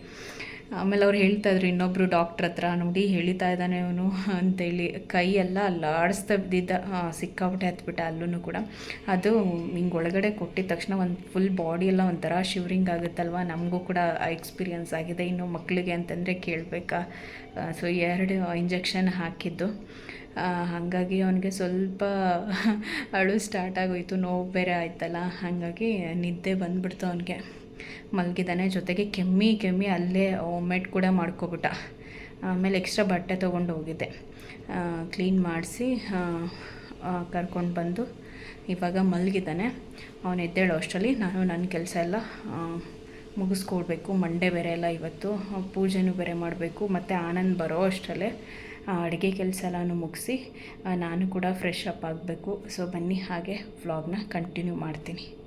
ಆಮೇಲೆ ಅವ್ರು ಹೇಳ್ತಾ ಇದ್ರು ಇನ್ನೊಬ್ಬರು ಡಾಕ್ಟ್ರ್ ಹತ್ರ, ನೋಡಿ ಹೇಳಿತಾ ಇದ್ದಾನೆ ಅವನು ಅಂತೇಳಿ. ಕೈ ಎಲ್ಲ ಅಲ್ಲಾಡಿಸ್ತಾ ಬಿದ್ದಿದ್ದ ಸಿಕ್ಕಾಪಟ್ಟೆ ಹತ್ಬಿಟ್ಟ ಅಲ್ಲೂ ಕೂಡ. ಅದು ಹಿಂಗೆ ಒಳಗಡೆ ಕೊಟ್ಟಿದ ತಕ್ಷಣ ಒಂದು ಫುಲ್ ಬಾಡಿ ಎಲ್ಲ ಒಂಥರ ಶಿವರಿಂಗ್ ಆಗುತ್ತಲ್ವ? ನಮಗೂ ಕೂಡ ಎಕ್ಸ್ಪೀರಿಯನ್ಸ್ ಆಗಿದೆ. ಇನ್ನು ಮಕ್ಕಳಿಗೆ ಅಂತಂದರೆ ಕೇಳಬೇಕಾ? ಸೊ ಎರಡು ಇಂಜೆಕ್ಷನ್ ಹಾಕಿದ್ದು. ಹಾಗಾಗಿ ಅವನಿಗೆ ಸ್ವಲ್ಪ ಅಳು ಸ್ಟಾರ್ಟ್ ಆಗೋಯ್ತು, ನೋವು ಬೇರೆ ಆಯ್ತಲ್ಲ, ಹಾಗಾಗಿ ನಿದ್ದೆ ಬಂದ್ಬಿಡ್ತು ಅವನಿಗೆ. ಮಲಗಿದ್ದಾನೆ ಜೊತೆಗೆ ಕೆಮ್ಮಿ ಕೆಮ್ಮಿ ಅಲ್ಲೇ ಒಮ್ಮೆಟ್ ಕೂಡ ಮಾಡ್ಕೊಬಿಟ್ಟ. ಆಮೇಲೆ ಎಕ್ಸ್ಟ್ರಾ ಬಟ್ಟೆ ತೊಗೊಂಡು ಹೋಗಿದ್ದೆ. ಕ್ಲೀನ್ ಮಾಡಿಸಿ ಕರ್ಕೊಂಡು ಬಂದು ಇವಾಗ ಮಲಗಿದ್ದಾನೆ ಅವನು ಎದ್ದೇಳೋ ಅಷ್ಟರಲ್ಲಿ, ನಾನು ನನ್ನ ಕೆಲಸ ಎಲ್ಲ ಮುಗಿಸ್ಕೊಡ್ಬೇಕು. ಮಂಡೆ ಬೇರೆ ಎಲ್ಲ ಇವತ್ತು ಪೂಜೆನೂ ಬೇರೆ ಮಾಡಬೇಕು. ಮತ್ತು ಆನಂದ್ ಬರೋ ಅಷ್ಟರಲ್ಲೇ ಅಡುಗೆ ಕೆಲಸ ಎಲ್ಲನೂ ಮುಗಿಸಿ ನಾನು ಕೂಡ ಫ್ರೆಶ್ ಅಪ್ ಆಗಬೇಕು. ಸೊ ಬನ್ನಿ ಹಾಗೆ ವ್ಲಾಗ್ನ ಕಂಟಿನ್ಯೂ ಮಾಡ್ತೀನಿ.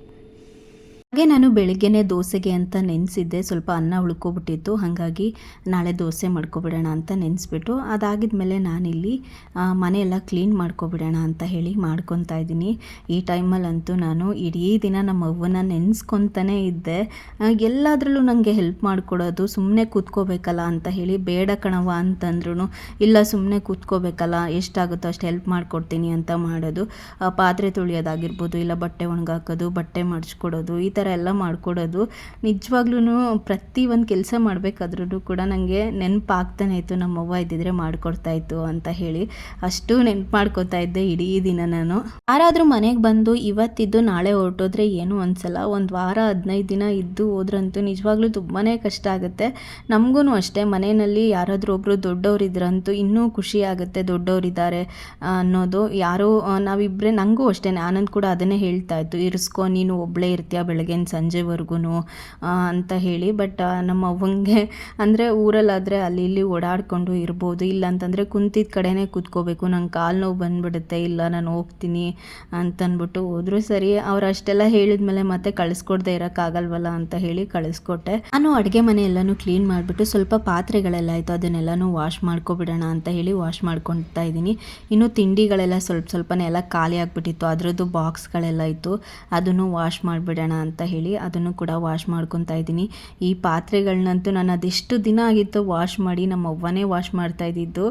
ಹಾಗೆ ನಾನು ಬೆಳಿಗ್ಗೆನೆ ದೋಸೆಗೆ ಅಂತ ನೆನೆಸಿದ್ದೆ. ಸ್ವಲ್ಪ ಅನ್ನ ಉಳ್ಕೊಬಿಟ್ಟಿತ್ತು. ಹಾಗಾಗಿ ನಾಳೆ ದೋಸೆ ಮಾಡ್ಕೊಬಿಡೋಣ ಅಂತ ನೆನೆಸ್ಬಿಟ್ಟು ಅದಾಗಿದ್ಮೇಲೆ ನಾನಿಲ್ಲಿ ಆ, ಮನೆಯೆಲ್ಲ ಕ್ಲೀನ್ ಮಾಡ್ಕೊಬಿಡೋಣ ಅಂತ ಹೇಳಿ ಮಾಡ್ಕೊತಾ ಇದ್ದೀನಿ. ಈ ಟೈಮಲ್ಲಂತೂ ನಾನು ಇಡೀ ದಿನ ನಮ್ಮ ಅವ್ವನ ನೆನೆಸ್ಕೊತಾನೇ ಇದ್ದೆ. ಎಲ್ಲದರಲ್ಲೂ ನನಗೆ ಹೆಲ್ಪ್ ಮಾಡಿಕೊಡೋದು ಸುಮ್ಮನೆ ಕೂತ್ಕೋಬೇಕಲ್ಲ ಅಂತ ಹೇಳಿ ಬೇಡ ಕಣವ ಅಂತಂದ್ರೂ ಇಲ್ಲ ಸುಮ್ಮನೆ ಕೂತ್ಕೋಬೇಕಲ್ಲ ಎಷ್ಟಾಗುತ್ತೋ ಅಷ್ಟು ಹೆಲ್ಪ್ ಮಾಡಿಕೊಡ್ತೀನಿ ಅಂತ ಮಾಡೋದು. ಪಾತ್ರೆ ತೊಳೆಯೋದಾಗಿರ್ಬೋದು ಇಲ್ಲ ಬಟ್ಟೆ ಒಣಗಾಕೋದು ಬಟ್ಟೆ ಮಾಡಿಸ್ಕೊಡೋದು ಈ ಥರ ಎಲ್ಲ ಮಾಡಿಕೊಡೋದು. ನಿಜವಾಗ್ಲೂ ಪ್ರತಿ ಒಂದು ಕೆಲಸ ಮಾಡಬೇಕಾದ್ರೂ ಕೂಡ ನನಗೆ ನೆನಪಾಗ್ತಾನೆ ಇತ್ತು, ನಮ್ಮವ್ವ ಇದ್ದಿದ್ರೆ ಮಾಡಿಕೊಡ್ತಾ ಇತ್ತು ಅಂತ ಹೇಳಿ. ಅಷ್ಟು ನೆನ್ಪು ಮಾಡ್ಕೊತಾ ಇದ್ದೆ ಇಡೀ ದಿನ ನಾನು. ಯಾರಾದರೂ ಮನೆಗೆ ಬಂದು ಇವತ್ತಿದ್ದು ನಾಳೆ ಹೊರಟೋದ್ರೆ ಏನು ಅನ್ಸಲ್ಲ. ಒಂದು ವಾರ, ಹದಿನೈದು ದಿನ ಇದ್ದು ಹೋದ್ರಂತೂ ನಿಜವಾಗ್ಲೂ ತುಂಬಾ ಕಷ್ಟ ಆಗುತ್ತೆ. ನಮಗೂ ಅಷ್ಟೇ, ಮನೆಯಲ್ಲಿ ಯಾರಾದರೂ ಒಬ್ಬರು ದೊಡ್ಡವರಿದ್ರಂತೂ ಇನ್ನೂ ಖುಷಿ ಆಗುತ್ತೆ ದೊಡ್ಡವರಿದ್ದಾರೆ ಅನ್ನೋದು. ಯಾರೋ ನಾವಿಬ್ಬರೇ ನನಗೂ ಅಷ್ಟೇ. ಆನಂದ್ ಕೂಡ ಅದನ್ನೇ ಹೇಳ್ತಾ ಇತ್ತು ಇರಿಸ್ಕೊ, ನೀನು ಒಬ್ಬಳೇ ಇರ್ತೀಯ ಬೆಳಗ್ಗೆ. ಸಂಜೆವರೆಗೂ ಅಂತ ಹೇಳಿ. ಬಟ್ ನಮ್ಮ ಅವ್ವಂಗೆ ಅಂದರೆ ಊರಲ್ಲಾದರೆ ಅಲ್ಲಿ ಇಲ್ಲಿ ಓಡಾಡಿಕೊಂಡು ಇರ್ಬೋದು. ಇಲ್ಲ ಅಂತಂದರೆ ಕುಂತಿದ್ದ ಕಡೆನೇ ಕೂತ್ಕೋಬೇಕು. ನಂಗೆ ಕಾಲು ನೋವು ಬಂದುಬಿಡುತ್ತೆ. ಇಲ್ಲ, ನಾನು ಹೋಗ್ತೀನಿ ಅಂತನ್ಬಿಟ್ಟು ಹೋದ್ರು. ಸರಿ, ಅವ್ರು ಅಷ್ಟೆಲ್ಲ ಹೇಳಿದ್ಮೇಲೆ ಮತ್ತೆ ಕಳಿಸ್ಕೊಡ್ದೆ ಇರೋಕ್ಕಾಗಲ್ವಲ್ಲ ಅಂತ ಹೇಳಿ ಕಳಿಸ್ಕೊಟ್ಟೆ. ನಾನು ಅಡುಗೆ ಮನೆ ಎಲ್ಲನೂ ಕ್ಲೀನ್ ಮಾಡಿಬಿಟ್ಟು ಸ್ವಲ್ಪ ಪಾತ್ರೆಗಳೆಲ್ಲ ಆಯಿತು. ಅದನ್ನೆಲ್ಲನೂ ವಾಶ್ ಮಾಡ್ಕೊಬಿಡೋಣ ಅಂತ ಹೇಳಿ ವಾಶ್ ಮಾಡ್ಕೊತಾ ಇದ್ದೀನಿ. ಇನ್ನು ತಿಂಡಿಗಳೆಲ್ಲ ಸ್ವಲ್ಪ ಸ್ವಲ್ಪನೇ ಎಲ್ಲ ಖಾಲಿ ಆಗಿಬಿಟ್ಟಿತ್ತು. ಅದರದ್ದು ಬಾಕ್ಸ್ಗಳೆಲ್ಲ ಇತ್ತು. ಅದನ್ನು ವಾಶ್ ಮಾಡಿಬಿಡೋಣ ಅಂತ ಅಂತ ಹೇಳಿ ಅದನ್ನು ಕೂಡ ವಾಶ್ ಮಾಡ್ಕೊತಾ ಇದ್ದೀನಿ. ಈ ಪಾತ್ರೆಗಳನ್ನಂತೂ ನಾನು ಅದೆಷ್ಟು ದಿನ ಆಗಿತ್ತು ವಾಶ್ ಮಾಡಿ ನಮ್ಮ ಅವ್ವನೇ ವಾಶ್ ಮಾಡ್ತಾ ಇದ್ದಿದ್ದು.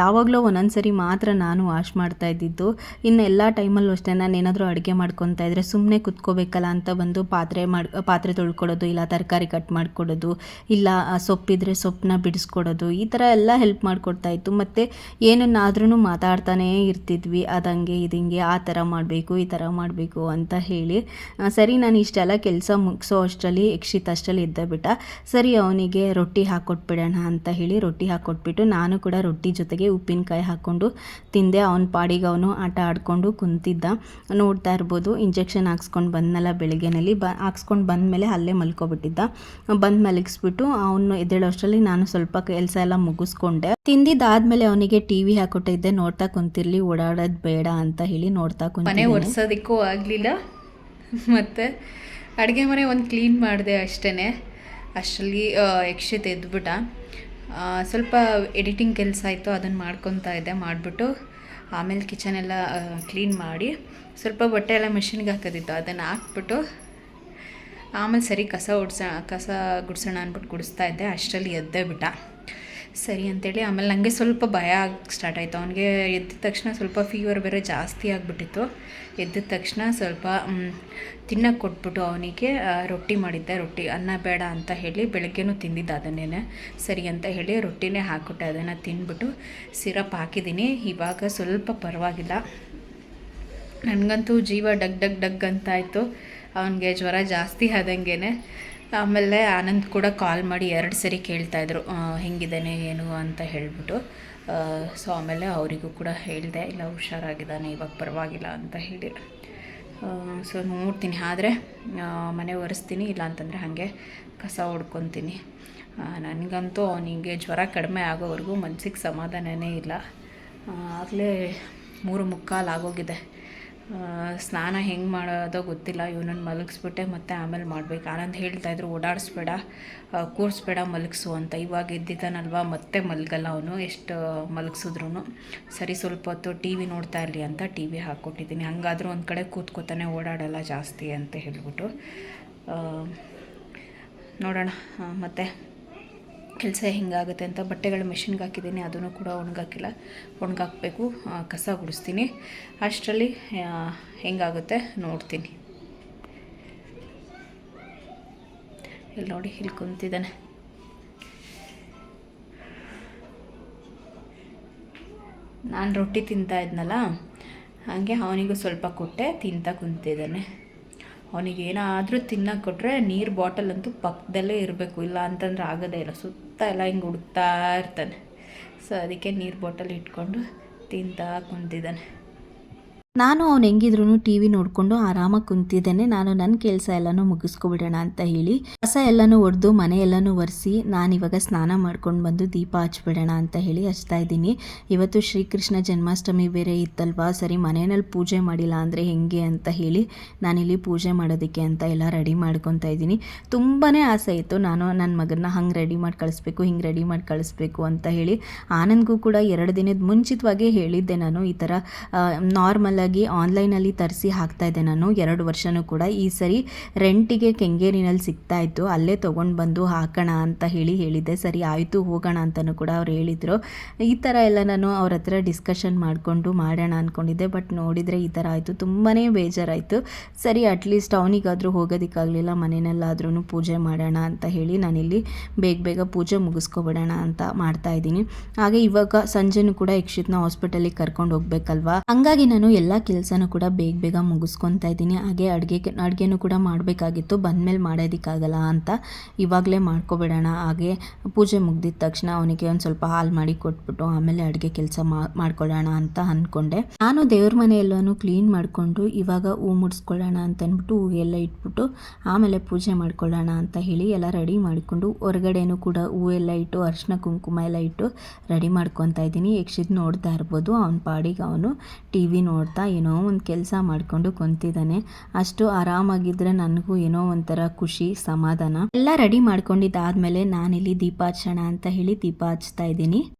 ಯಾವಾಗಲೂ ಒಂದೊಂದು ಸರಿ ಮಾತ್ರ ನಾನು ವಾಶ್ ಮಾಡ್ತಾ ಇದ್ದಿದ್ದು. ಇನ್ನು ಎಲ್ಲ ಟೈಮಲ್ಲೂ ಅಷ್ಟೇ ನಾನು ಏನಾದರೂ ಅಡುಗೆ ಮಾಡ್ಕೊತಾ ಇದ್ದರೆ ಸುಮ್ಮನೆ ಕುತ್ಕೋಬೇಕಲ್ಲ ಅಂತ ಬಂದು ಪಾತ್ರೆ ಮಾಡಿ, ಪಾತ್ರೆ ತೊಳ್ಕೊಡೋದು ಇಲ್ಲ ತರಕಾರಿ ಕಟ್ ಮಾಡಿಕೊಡೋದು, ಇಲ್ಲ ಸೊಪ್ಪಿದ್ರೆ ಸೊಪ್ಪನ್ನ ಬಿಡಿಸ್ಕೊಡೋದು, ಈ ಥರ ಎಲ್ಲ ಹೆಲ್ಪ್ ಮಾಡಿಕೊಡ್ತಾ ಇತ್ತು. ಮತ್ತು ಏನನ್ನಾದ್ರೂ ಮಾತಾಡ್ತಾನೇ ಇರ್ತಿದ್ವಿ. ಅದಂಗೆ, ಇದಂಗೆ, ಆ ಥರ ಮಾಡಬೇಕು, ಈ ಥರ ಮಾಡಬೇಕು ಅಂತ ಹೇಳಿ. ಸರಿ, ನಾನು ಇಷ್ಟೆಲ್ಲ ಕೆಲಸ ಮುಗಿಸೋ ಅಷ್ಟರಲ್ಲಿ ಯಕ್ಷಿತ್ ಅಷ್ಟರಲ್ಲಿ ಇದ್ದ ಬಿಟ್ಟ. ಸರಿ, ಅವನಿಗೆ ರೊಟ್ಟಿ ಹಾಕ್ಕೊಟ್ಬಿಡೋಣ ಅಂತ ಹೇಳಿ ರೊಟ್ಟಿ ಹಾಕ್ಕೊಟ್ಬಿಟ್ಟು ನಾನು ಕೂಡ ರೊಟ್ಟಿ ಜೊತೆಗೆ ಉಪ್ಪಿನಕಾಯಿ ಹಾಕ್ಕೊಂಡು ತಿಂದೆ. ಅವನ ಪಾಡಿಗೆ ಅವನು ಆಟ ಆಡಿಕೊಂಡು ಕುಂತಿದ್ದ. ನೋಡ್ತಾ ಇರ್ಬೋದು ಇಂಜೆಕ್ಷನ್ ಹಾಕ್ಸ್ಕೊಂಡು ಬಂದನಲ್ಲ ಬೆಳಗ್ಗೆನಲ್ಲಿ. ಬ, ಹಾಕ್ಸ್ಕೊಂಡು ಬಂದಮೇಲೆ ಅಲ್ಲೇ ಮಲ್ಕೊಬಿಟ್ಟಿದ್ದ. ಬಂದು ಮಲಗಿಸ್ಬಿಟ್ಟು ಅವನು ಎದ್ದೇಳೋಷ್ಟರಲ್ಲಿ ನಾನು ಸ್ವಲ್ಪ ಕೆಲಸ ಎಲ್ಲ ಮುಗಿಸ್ಕೊಂಡೆ. ತಿಂದಿದ್ದಾದ್ಮೇಲೆ ಅವನಿಗೆ ಟಿ ವಿ ಹಾಕೊಟ್ಟಿದ್ದೆ ನೋಡ್ತಾ ಕುಂತಿರ್ಲಿ, ಓಡಾಡೋದು ಬೇಡ ಅಂತ ಹೇಳಿ ನೋಡ್ತಾ ಮನೆ ಕುಂತಿದ್ದೆ ಒರೆಸೋದಕ್ಕೂ ಆಗಲಿಲ್ಲ. ಮತ್ತು ಅಡುಗೆ ಮನೆ ಒಂದು ಕ್ಲೀನ್ ಮಾಡಿದೆ ಅಷ್ಟೇ ಅಷ್ಟರಲ್ಲಿ ಯಕ್ಷಿತ್ ಎದ್ಬಿಟ್ಟ ಸ್ವಲ್ಪ ಎಡಿಟಿಂಗ್ ಕೆಲಸ ಆಯಿತು ಅದನ್ನು ಮಾಡ್ಕೊತಾ ಇದ್ದೆ, ಮಾಡಿಬಿಟ್ಟು ಆಮೇಲೆ ಕಿಚನ್ ಎಲ್ಲ ಕ್ಲೀನ್ ಮಾಡಿ ಸ್ವಲ್ಪ ಬಟ್ಟೆ ಎಲ್ಲ ಮೆಷಿನ್ಗೆ ಹಾಕೋದಿತ್ತು, ಅದನ್ನು ಹಾಕ್ಬಿಟ್ಟು ಆಮೇಲೆ ಸರಿ ಕಸ ಓಡಿಸ ಕಸ ಗುಡಿಸೋಣ ಅಂದ್ಬಿಟ್ಟು ಗುಡಿಸ್ತಾ ಇದ್ದೆ, ಅಷ್ಟರಲ್ಲಿ ಎದ್ದೇ ಬಿಟ್ಟ. ಸರಿ ಅಂತೇಳಿ, ಆಮೇಲೆ ನನಗೆ ಸ್ವಲ್ಪ ಭಯ ಆಗಿ ಸ್ಟಾರ್ಟ್ ಆಯಿತು. ಅವನಿಗೆ ಎದ್ದ ತಕ್ಷಣ ಸ್ವಲ್ಪ ಫೀವರ್ ಬೇರೆ ಜಾಸ್ತಿ ಆಗಿಬಿಟ್ಟಿತ್ತು. ಎದ್ದ ತಕ್ಷಣ ಸ್ವಲ್ಪ ತಿನ್ನಕ್ಕೆ ಕೊಟ್ಬಿಟ್ಟು ಅವನಿಗೆ ರೊಟ್ಟಿ ಮಾಡಿದ್ದೆ. ರೊಟ್ಟಿ, ಅನ್ನ ಬೇಡ ಅಂತ ಹೇಳಿ ಬೆಳಗ್ಗೆನೂ ತಿಂದಿದ್ದ ಅದನ್ನೇ ಸರಿ ಅಂತ ಹೇಳಿ ರೊಟ್ಟಿನೇ ಹಾಕ್ಬಿಟ್ಟೆ. ಅದನ್ನು ತಿಂದ್ಬಿಟ್ಟು ಸಿರಪ್ ಹಾಕಿದ್ದೀನಿ. ಇವಾಗ ಸ್ವಲ್ಪ ಪರವಾಗಿಲ್ಲ. ನನಗಂತೂ ಜೀವ ಡಗ್ ಡಗ್ ಡಗ್ ಅಂತ ಆಯಿತು ಅವನಿಗೆ ಜ್ವರ ಜಾಸ್ತಿ ಆದಂಗೆ ಆಮೇಲೆ ಆನಂದ್ ಕೂಡ ಕಾಲ್ ಮಾಡಿ ಎರಡು ಸರಿ ಕೇಳ್ತಾಯಿದ್ರು ಹೆಂಗಿದ್ದಾನೆ, ಏನು ಅಂತ ಹೇಳ್ಬಿಟ್ಟು. ಸೊ ಆಮೇಲೆ ಅವರಿಗೂ ಕೂಡ ಹೇಳಿದೆ, ಇಲ್ಲ, ಹುಷಾರಾಗಿದ್ದಾನೆ, ಇವಾಗ ಪರವಾಗಿಲ್ಲ ಅಂತ ಹೇಳಿ. ಸೊ ನೋಡ್ತೀನಿ. ಆದರೆ ಮನೆ ಒರೆಸ್ತೀನಿ, ಇಲ್ಲ ಅಂತಂದರೆ ಹಾಗೆ ಕಸ ಹೊಡ್ಕೊತೀನಿ ನನಗಂತೂ ಅವನಿಗೆ ಜ್ವರ ಕಡಿಮೆ ಆಗೋವರೆಗೂ ಮನಸ್ಸಿಗೆ ಸಮಾಧಾನವೇ ಇಲ್ಲ. ಆಗಲೇ ಮೂರು ಮುಕ್ಕಾಲು ಆಗೋಗಿದೆ. ಸ್ನಾನ ಹೆಂಗೆ ಮಾಡೋದೋ ಗೊತ್ತಿಲ್ಲ, ಇವನನ್ನು ಮಲಗಿಸ್ಬಿಟ್ಟೆ ಮತ್ತೆ ಆಮೇಲೆ ಮಾಡ್ಬೇಕು. ಆನಂದ್ ಹೇಳ್ತಾ ಇದ್ರು, ಓಡಾಡಿಸ್ಬೇಡ ಕೂರಿಸ್ಬೇಡ ಮಲಗಿಸು ಅಂತ. ಇವಾಗ ಎದ್ದಿದ್ದಾನಲ್ವ, ಮತ್ತೆ ಮಲಗಲ್ಲ ಅವನು, ಎಷ್ಟು ಮಲಗಿಸಿದ್ರು ಸರಿ, ಸ್ವಲ್ಪ ಹೊತ್ತು ಟಿ ವಿ ನೋಡ್ತಾ ಇರಲಿ ಅಂತ ಟಿ ವಿ ಹಾಕ್ಕೊಟ್ಟಿದ್ದೀನಿ. ಹಂಗಾದ್ರೂ ಒಂದು ಕಡೆ ಕೂತ್ಕೋತಾನೆ ಓಡಾಡಲ್ಲ ಜಾಸ್ತಿ ಅಂತ ಹೇಳ್ಬಿಟ್ಟು. ನೋಡೋಣ ಮತ್ತೆ ಕೆಲಸ ಹೆಂಗಾಗುತ್ತೆ ಅಂತ ಬಟ್ಟೆಗಳ ಮೆಷಿನ್ಗೆ ಹಾಕಿದ್ದೀನಿ, ಅದನ್ನು ಕೂಡ ಒಣಗಾಕಿಲ್ಲ. ಒಣಗಾಕಬೇಕು. ಕಸ ಗುಡಿಸ್ತೀನಿ. ಅಷ್ಟರಲ್ಲಿ ಹೆಂಗಾಗುತ್ತೆ ನೋಡ್ತೀನಿ. ಇಲ್ಲಿ ನೋಡಿ, ಇಲ್ಲಿ ಕುಂತಿದ್ದಾನೆ. ನಾನು ರೊಟ್ಟಿ ತಿಂತಾ ಇದ್ನಲ್ಲ, ಹಾಗೆ ಅವನಿಗೂ ಸ್ವಲ್ಪ ಕೊಟ್ಟೆ, ತಿಂತಾ ಕುಂತಿದ್ದಾನೆ. ಅವನಿಗೆ ಏನಾದರೂ ತಿನ್ನಕ್ಕೆ ಕೊಟ್ಟರೆ ನೀರು ಬಾಟಲ್ ಅಂತೂ ಪಕ್ಕದಲ್ಲೇ ಇರಬೇಕು, ಇಲ್ಲ ಅಂತಂದ್ರೆ ಆಗೋದೇ ಇಲ್ಲ. ಸುತ್ತ ಎಲ್ಲ ಹಿಂಗೆ ಹುಡುಕ್ತಾ ಇರ್ತಾನೆ. ಸೊ ಅದಕ್ಕೆ ನೀರು ಬಾಟಲ್ ಇಟ್ಕೊಂಡು ತಿಂತಾ ಕುಂತಿದ್ದಾನೆ. ನಾನು ಅವ್ನು ಹೆಂಗಿದ್ರು ಟಿ ವಿ ನೋಡಿಕೊಂಡು ಆರಾಮಾಗಿ ಕುಂತಿದ್ದೇನೆ. ನಾನು ನನ್ನ ಕೆಲಸ ಎಲ್ಲನೂ ಮುಗಿಸ್ಕೊಬಿಡೋಣ ಅಂತ ಹೇಳಿ ಕಸ ಎಲ್ಲನೂ ಒಡೆದು, ಮನೆ ಎಲ್ಲನೂ ಒರೆಸಿ ನಾನು ಇವಾಗ ಸ್ನಾನ ಮಾಡ್ಕೊಂಡು ಬಂದು ದೀಪ ಹಚ್ಬಿಡೋಣ ಅಂತ ಹೇಳಿ ಹಚ್ತಾ ಇದ್ದೀನಿ. ಇವತ್ತು ಶ್ರೀಕೃಷ್ಣ ಜನ್ಮಾಷ್ಟಮಿ ಬೇರೆ ಇತ್ತಲ್ವಾ? ಸರಿ ಮನೆಯಲ್ಲಿ ಪೂಜೆ ಮಾಡಿಲ್ಲ ಅಂದರೆ ಹೆಂಗೆ ಅಂತ ಹೇಳಿ ನಾನಿಲ್ಲಿ ಪೂಜೆ ಮಾಡೋದಕ್ಕೆ ಅಂತ ಎಲ್ಲ ರೆಡಿ ಮಾಡ್ಕೊತಾ ಇದ್ದೀನಿ. ತುಂಬಾ ಆಸೆ ಇತ್ತು. ನಾನು ನನ್ನ ಮಗನ ಹಂಗೆ ರೆಡಿ ಮಾಡಿ ಕಳಿಸ್ಬೇಕು, ಹಿಂಗೆ ರೆಡಿ ಮಾಡಿ ಕಳಿಸ್ಬೇಕು ಅಂತ ಹೇಳಿ ಆನಂದ್ಗೂ ಕೂಡ ಎರಡು ದಿನದ ಮುಂಚಿತವಾಗೇ ಹೇಳಿದ್ದೆ ನಾನು ಈ ಥರ ನಾರ್ಮಲಾಗಿ ಆನ್ಲೈನಲ್ಲಿ ತರಿಸಿ ಹಾಕ್ತಾ ಇದ್ದೆ ನಾನು. ಎರಡು ವರ್ಷನೂ ಕೂಡ ಈ ಸರಿ ರೆಂಟಿಗೆ ಕೆಂಗೇರಿನಲ್ಲಿ ಸಿಗ್ತಾ ಇತ್ತು. ಅಲ್ಲೇ ತೊಗೊಂಡು ಬಂದು ಹಾಕೋಣ ಅಂತ ಹೇಳಿ ಹೇಳಿದ್ದೆ. ಸರಿ, ಆಯಿತು, ಹೋಗೋಣ ಅಂತಲೂ ಕೂಡ ಅವ್ರು ಹೇಳಿದರು. ಈ ಥರ ಎಲ್ಲ ನಾನು ಅವ್ರ ಹತ್ರ ಡಿಸ್ಕಷನ್ ಮಾಡಿಕೊಂಡು ಮಾಡೋಣ ಅಂದ್ಕೊಂಡಿದ್ದೆ ಬಟ್ ನೋಡಿದರೆ ಈ ಥರ ಆಯಿತು. ತುಂಬಾ ಬೇಜಾರಾಯಿತು. ಸರಿ ಅಟ್ಲೀಸ್ಟ್ ಅವನಿಗಾದರೂ ಹೋಗೋದಕ್ಕಾಗಲಿಲ್ಲ. ಮನೆಯಲ್ಲಾದ್ರೂ ಪೂಜೆ ಮಾಡೋಣ ಅಂತ ಹೇಳಿ ನಾನಿಲ್ಲಿ ಬೇಗ ಬೇಗ ಪೂಜೆ ಮುಗಿಸ್ಕೊಬಿಡೋಣ ಅಂತ ಮಾಡ್ತಾ ಇದ್ದೀನಿ. ಹಾಗೆ ಇವಾಗ ಸಂಜೆನೂ ಕೂಡ ಯಕ್ಷಿತ್ನ ಹಾಸ್ಪಿಟಲಿಗೆ ಕರ್ಕೊಂಡು ಹೋಗ್ಬೇಕಲ್ವಾ? ಹಂಗಾಗಿ ನಾನು ಎಲ್ಲ ಕೆಲಸನೂ ಕೂಡ ಬೇಗ ಬೇಗ ಮುಗಿಸ್ಕೊತಾ ಇದ್ದೀನಿ. ಹಾಗೆ ಅಡುಗೆ, ಅಡುಗೆನೂ ಕೂಡ ಮಾಡಬೇಕಾಗಿತ್ತು. ಬಂದಮೇಲೆ ಮಾಡೋದಕ್ಕಾಗಲ್ಲ ಅಂತ ಇವಾಗಲೇ ಮಾಡ್ಕೊಬಿಡೋಣ. ಹಾಗೆ ಪೂಜೆ ಮುಗ್ದಿದ ತಕ್ಷಣ ಅವನಿಗೆ ಒಂದು ಸ್ವಲ್ಪ ಹಾಲು ಮಾಡಿ ಕೊಟ್ಬಿಟ್ಟು ಆಮೇಲೆ ಅಡುಗೆ ಕೆಲಸ ಮಾಡ್ಕೊಳ್ಳೋಣ ಅಂತ ಅಂದ್ಕೊಂಡೆ ನಾನು ದೇವ್ರ ಮನೆ ಕ್ಲೀನ್ ಮಾಡಿಕೊಂಡು ಇವಾಗ ಹೂ ಮುಡಿಸ್ಕೊಳ್ಳೋಣ ಅಂತ ಅಂದ್ಬಿಟ್ಟು ಹೂ ಎಲ್ಲ ಇಟ್ಬಿಟ್ಟು ಆಮೇಲೆ ಪೂಜೆ ಮಾಡ್ಕೊಳ್ಳೋಣ ಅಂತ ಹೇಳಿ ಎಲ್ಲ ರೆಡಿ ಮಾಡಿಕೊಂಡು ಹೊರಗಡೆನೂ ಕೂಡ ಹೂ ಎಲ್ಲ ಇಟ್ಟು, ಅರಿಶಿನ ಕುಂಕುಮ ಎಲ್ಲ ಇಟ್ಟು ರೆಡಿ ಮಾಡ್ಕೊತಾ ಇದ್ದೀನಿ. ಯಕ್ಷಿದ್ ನೋಡ್ತಾ ಇರ್ಬೋದು. ಅವ್ನ ಪಾಡಿಗೆ ಅವನು ಟಿ ವಿ ನೋಡ್ತಾ ಏನೋ ಒಂದು ಕೆಲಸ ಮಾಡಿಕೊಂಡು ಕುಂತಿದ್ದಾನೆ. ಅಷ್ಟು ಆರಾಮಾಗಿದ್ರೆ ನನಗೂ ಏನೋ ಒಂಥರ ಖುಷಿ, ಸಮಾಧಾನ. ಎಲ್ಲ ರೆಡಿ ಮಾಡ್ಕೊಂಡಿದ್ದಾದ್ಮೇಲೆ ನಾನಿಲ್ಲಿ ದೀಪ ಹಚ್ಚೋಣ ಅಂತ ಹೇಳಿ ದೀಪ ಹಚ್ತಾ ಇದ್ದೀನಿ.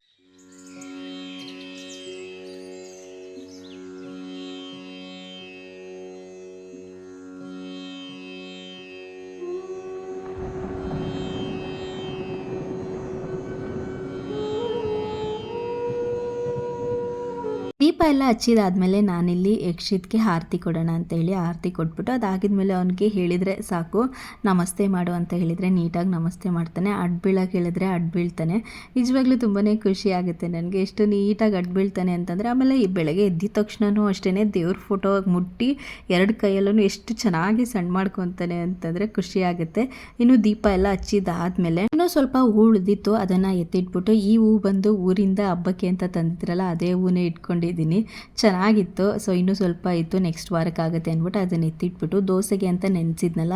ಎಲ್ಲ ಹಚ್ಚಿದಾದಮೇಲೆ ನಾನಿಲ್ಲಿ ಯಕ್ಷಿತ್ಗೆ ಆರತಿ ಕೊಡೋಣ ಅಂತ ಹೇಳಿ ಆರತಿ ಕೊಟ್ಬಿಟ್ಟು ಅದಾಗಿದ್ಮೇಲೆ ಅವನಿಗೆ ಹೇಳಿದರೆ ಸಾಕು, ನಮಸ್ತೆ ಮಾಡು ಅಂತ ಹೇಳಿದರೆ ನೀಟಾಗಿ ನಮಸ್ತೆ ಮಾಡ್ತಾನೆ. ಅಡ್ಬೀಳಾಗಿ ಬೀಳಕ್ಕೆ ಹೇಳಿದ್ರೆ ಅಡ್ಬೀಳ್ತಾನೆ. ನಿಜವಾಗ್ಲೂ ತುಂಬಾ ಖುಷಿ ಆಗುತ್ತೆ ನನಗೆ. ಎಷ್ಟು ನೀಟಾಗಿ ಅಡ್ಬೀಳ್ತಾನೆ ಅಂತಂದರೆ ಆಮೇಲೆ ಈ ಬೆಳಗ್ಗೆ ಎದ್ದಿದ ತಕ್ಷಣವೂ ಅಷ್ಟೇ ದೇವ್ರ ಫೋಟೋ ಮುಟ್ಟಿ ಎರಡು ಕೈಯಲ್ಲೂ ಎಷ್ಟು ಚೆನ್ನಾಗಿ ಸಣ್ಣ ಮಾಡ್ಕೊತಾನೆ ಅಂತಂದರೆ ಖುಷಿ ಆಗುತ್ತೆ. ಇನ್ನು ದೀಪ ಎಲ್ಲ ಹಚ್ಚಿದಾದ್ಮೇಲೆ ಇನ್ನೂ ಸ್ವಲ್ಪ ಹೂ ಉಳಿದಿತ್ತು, ಅದನ್ನು ಎತ್ತಿಟ್ಬಿಟ್ಟು ಈ ಹೂ ಬಂದು ಊರಿಂದ ಹಬ್ಬಕ್ಕೆ ಅಂತ ತಂದಿದ್ರಲ್ಲ, ಅದೇ ಹೂನೇ ಇಟ್ಕೊಂಡಿದ್ದೀನಿ. ಚೆನ್ನಾಗಿತ್ತು. ಸೊ ಇನ್ನೂ ಸ್ವಲ್ಪ ಇತ್ತು. ನೆಕ್ಸ್ಟ್ ವಾರಕ್ಕಾಗುತ್ತೆ ಅಂದ್ಬಿಟ್ಟು ಅದನ್ನು ಎತ್ತಿಟ್ಬಿಟ್ಟು ದೋಸೆಗೆ ಅಂತ ನೆನೆಸಿದ್ನಲ್ಲ,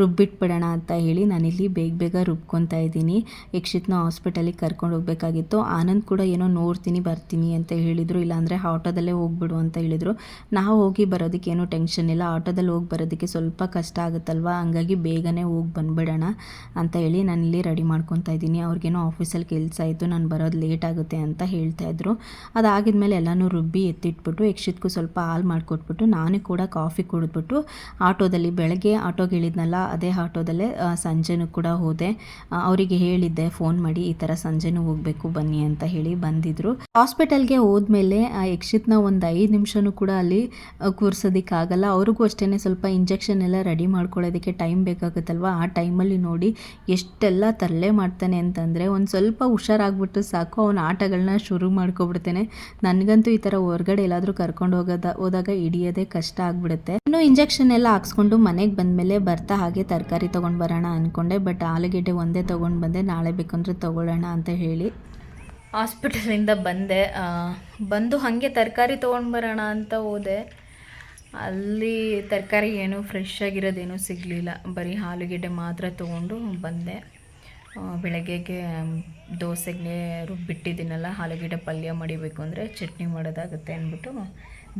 ರುಬ್ಬಿಟ್ಬಿಡೋಣ ಅಂತ ಹೇಳಿ ನಾನಿಲ್ಲಿ ಬೇಗ ಬೇಗ ರುಬ್ಕೊತಾ ಇದ್ದೀನಿ. ಯಕ್ಷಿತ್ನ ಹಾಸ್ಪಿಟಲಿಗೆ ಕರ್ಕೊಂಡು ಹೋಗಬೇಕಾಗಿತ್ತು. ಆನಂದ್ ಕೂಡ ಏನೋ ನೋಡ್ತೀನಿ, ಬರ್ತೀನಿ ಅಂತ ಹೇಳಿದರು. ಇಲ್ಲಾಂದರೆ ಆಟೋದಲ್ಲೇ ಹೋಗ್ಬಿಡು ಅಂತ ಹೇಳಿದರು. ನಾವು ಹೋಗಿ ಬರೋದಕ್ಕೆ ಏನೂ ಟೆನ್ಷನ್ ಇಲ್ಲ. ಆಟೋದಲ್ಲಿ ಹೋಗಿ ಬರೋದಕ್ಕೆ ಸ್ವಲ್ಪ ಕಷ್ಟ ಆಗುತ್ತಲ್ವ? ಹಂಗಾಗಿ ಬೇಗನೆ ಹೋಗಿ ಬಂದ್ಬಿಡೋಣ ಅಂತ ಹೇಳಿ ನಾನು ಇಲ್ಲಿ ರೆಡಿ ಮಾಡ್ಕೊತಾ ಇದ್ದೀನಿ. ಅವ್ರಿಗೇನೋ ಆಫೀಸಲ್ಲಿ ಕೆಲಸ ಆಯಿತು ನಾನು ಬರೋದು ಲೇಟ್ ಆಗುತ್ತೆ ಅಂತ ಹೇಳ್ತಾ ಇದ್ರು. ಅದಾಗಿದ್ಮೇಲೆ ಎಲ್ಲನೂ ರುಬ್ಬಿ ಎತ್ತಿಟ್ಬಿಟ್ಟು ಯಕ್ಷಿತ್ಗೂ ಸ್ವಲ್ಪ ಹಾಲು ಮಾಡಿಕೊಟ್ಬಿಟ್ಟು, ನಾನೇ ಕೂಡ ಕಾಫಿ ಕುಡಿದ್ಬಿಟ್ಟು, ಆಟೋದಲ್ಲಿ ಬೆಳಗ್ಗೆ ಆಟೋಗೆ ಇಳಿದ್ನಲ್ಲ ಅದೇ ಆಟೋದಲ್ಲೇ ಸಂಜೆನೂ ಕೂಡ ಹೋದೆ. ಅವರಿಗೆ ಹೇಳಿದ್ದೆ, ಫೋನ್ ಮಾಡಿ ಈ ಥರ ಸಂಜೆನೂ ಹೋಗಬೇಕು, ಬನ್ನಿ ಅಂತ ಹೇಳಿ ಬಂದಿದ್ರು. ಹಾಸ್ಪಿಟಲ್ಗೆ ಹೋದ್ಮೇಲೆ ಯಕ್ಷಿತ್ನ ಒಂದು ಐದು ನಿಮಿಷನೂ ಕೂಡ ಅಲ್ಲಿ ಕೂರ್ಸೋದಕ್ಕಾಗಲ್ಲ. ಅವ್ರಿಗೂ ಅಷ್ಟೇ ಸ್ವಲ್ಪ ಇಂಜೆಕ್ಷನ್ ಎಲ್ಲ ರೆಡಿ ಮಾಡ್ಕೊಳ್ಳೋದಕ್ಕೆ ಟೈಮ್ ಬೇಕಾಗುತ್ತಲ್ವ? ಆ ಟೈಮಲ್ಲಿ ನೋಡಿ ಎಷ್ಟೆಲ್ಲ ತರಲೆ ಮಾಡ್ತಾನೆ ಅಂತಂದರೆ, ಒಂದು ಸ್ವಲ್ಪ ಹುಷಾರಾಗ್ಬಿಟ್ಟು ಸಾಕು, ಅವನ ಆಟಗಳನ್ನ ಶುರು ಮಾಡ್ಕೊಬಿಡ್ತಾನೆ. ನನಗಂತೂ ಈ ಥರ ಹೊರಗಡೆ ಎಲ್ಲಾದರೂ ಕರ್ಕೊಂಡು ಹೋಗೋದ, ಹೋದಾಗ ಹಿಡಿಯೋದೇ ಕಷ್ಟ ಆಗ್ಬಿಡುತ್ತೆ. ಇನ್ನು ಇಂಜೆಕ್ಷನ್ ಎಲ್ಲ ಹಾಕ್ಸ್ಕೊಂಡು ಮನೆಗೆ ಬಂದಮೇಲೆ ಬರ್ತಾ ಹಾಗೆ ತರಕಾರಿ ತೊಗೊಂಡು ಬರೋಣ ಅಂದ್ಕೊಂಡೆ ಬಟ್ ಆಲೂಗೆಡ್ಡೆ ಒಂದೇ ತೊಗೊಂಡು ಬಂದೆ, ನಾಳೆ ಬೇಕಂದ್ರೆ ತೊಗೊಳ್ಳೋಣ ಅಂತ ಹೇಳಿ. ಹಾಸ್ಪಿಟಲಿಂದ ಬಂದೆ. ಬಂದು ಹಾಗೆ ತರಕಾರಿ ತೊಗೊಂಡು ಬರೋಣ ಅಂತ ಹೋದೆ. ಅಲ್ಲಿ ತರಕಾರಿ ಏನು ಫ್ರೆಶ್ ಆಗಿರೋದೇನೂ ಸಿಗಲಿಲ್ಲ. ಬರೀ ಆಲೂಗೆಡ್ಡೆ ಮಾತ್ರ ತೊಗೊಂಡು ಬಂದೆ. ಬೆಳಗ್ಗೆಗೆ ದೋಸೆಗೆ ರುಬ್ಬಿಟ್ಟಿದ್ದೀನಲ್ಲ, ಆಲೂಗೆಡ್ಡೆ ಪಲ್ಯ ಮಾಡಿಬೇಕು ಅಂದರೆ ಚಟ್ನಿ ಮಾಡೋದಾಗುತ್ತೆ ಅಂದ್ಬಿಟ್ಟು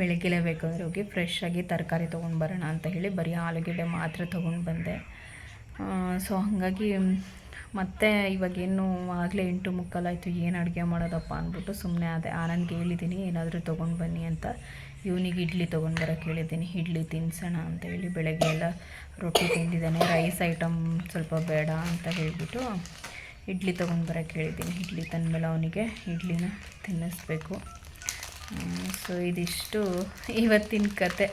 ಬೆಳಗ್ಗೆಲೇ ಬೇಕಂದರೆ ಹೋಗಿ ಫ್ರೆಶ್ ಆಗಿ ತರಕಾರಿ ತೊಗೊಂಡು ಬರೋಣ ಅಂತ ಹೇಳಿ ಬರೀ ಆಲೂಗೆಡ್ಡೆ ಮಾತ್ರ ತೊಗೊಂಡು ಬಂದೆ. ಸೊ ಹಾಗಾಗಿ ಮತ್ತೆ ಇವಾಗೇನು ಆಗಲೇ ಎಂಟು ಮುಕ್ಕಾಲಾಯಿತು ಏನು ಅಡುಗೆ ಮಾಡೋದಪ್ಪ ಅಂದ್ಬಿಟ್ಟು ಸುಮ್ಮನೆ ಅದೇ ಆನಂದ್ಗೆ ಹೇಳಿದ್ದೀನಿ, ಏನಾದರೂ ತೊಗೊಂಡು ಬನ್ನಿ ಅಂತ ಇವನಿಗೆ ಇಡ್ಲಿ ತೊಗೊಂಡು ಬರೋಕೆ ಹೇಳಿದ್ದೀನಿ. ಇಡ್ಲಿ ತಿನ್ಸೋಣ ಅಂತ ಹೇಳಿ ಬೆಳಗ್ಗೆ ಎಲ್ಲ ರೊಟ್ಟಿ ತಿಂದಿದ್ದಾನೆ. ರೈಸ್ ಐಟಮ್ ಸ್ವಲ್ಪ ಬೇಡ ಅಂತ ಹೇಳಿಬಿಟ್ಟು ಇಡ್ಲಿ ತೊಗೊಂಡು ಬರೋಕೆ ಹೇಳಿದ್ದೀನಿ. ಇಡ್ಲಿ ತಂದಮೇಲೆ ಅವನಿಗೆ ಇಡ್ಲಿನ ತಿನ್ನಿಸ್ಬೇಕು. ಸೊ ಇದಿಷ್ಟು ಇವತ್ತಿನ ಕತೆ.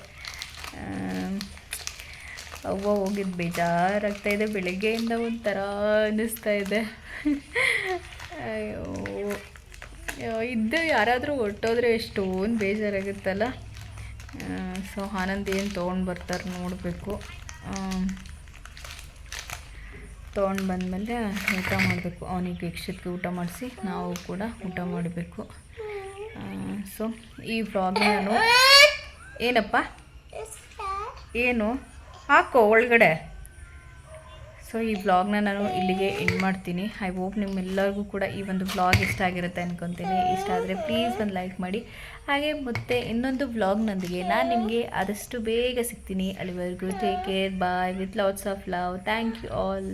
ಅವ್ವ ಹೋಗಿದ್ದು ಬೇಜಾರಾಗ್ತಾ ಇದೆ. ಬೆಳಗ್ಗೆಯಿಂದ ಒಂಥರ ಅನ್ನಿಸ್ತಾ ಇದೆ. ಅಯ್ಯೋ, ಇದ್ದು ಯಾರಾದರೂ ಹೊರ್ಟೋದ್ರೆ ಎಷ್ಟೊಂದು ಬೇಜಾರಾಗುತ್ತಲ್ಲ. ಸೊ ಆನಂದ್ ಏನು ತೊಗೊಂಡು ಬರ್ತಾರೆ ನೋಡಬೇಕು. ತೊಗೊಂಡು ಬಂದಮೇಲೆ ಊಟ ಮಾಡಬೇಕು. ಅವನಿಗೆ ಯಕ್ಷಕ್ಕೆ ಊಟ ಮಾಡಿಸಿ ನಾವು ಕೂಡ ಊಟ ಮಾಡಬೇಕು. ಸೊ ಈ ಪ್ರಾಬ್ಲಮ್ ನಾನು ಏನಪ್ಪ? ಏನು? ಹಾಕೋ ಒಳಗಡೆ. ಸೊ ಈ ವ್ಲಾಗ್ನ ನಾನು ಇಲ್ಲಿಗೆ ಎಂಡ್ ಮಾಡ್ತೀನಿ. ಐ ಹೋಪ್ ನಿಮ್ಮೆಲ್ಲರಿಗೂ ಕೂಡ ಈ ಒಂದು ವ್ಲಾಗ್ ಇಷ್ಟ ಆಗಿರುತ್ತೆ ಅನ್ಕೊತೀನಿ. ಇಷ್ಟ ಆದರೆ ಪ್ಲೀಸ್ ಒಂದು ಲೈಕ್ ಮಾಡಿ. ಹಾಗೆ ಮತ್ತೆ ಇನ್ನೊಂದು ವ್ಲಾಗ್ನೊಂದಿಗೆ ನಾನು ನಿಮಗೆ ಆದಷ್ಟು ಬೇಗ ಸಿಗ್ತೀನಿ. ಅಲ್ಲಿವರೆಗೂ take care bye with lots of love thank you all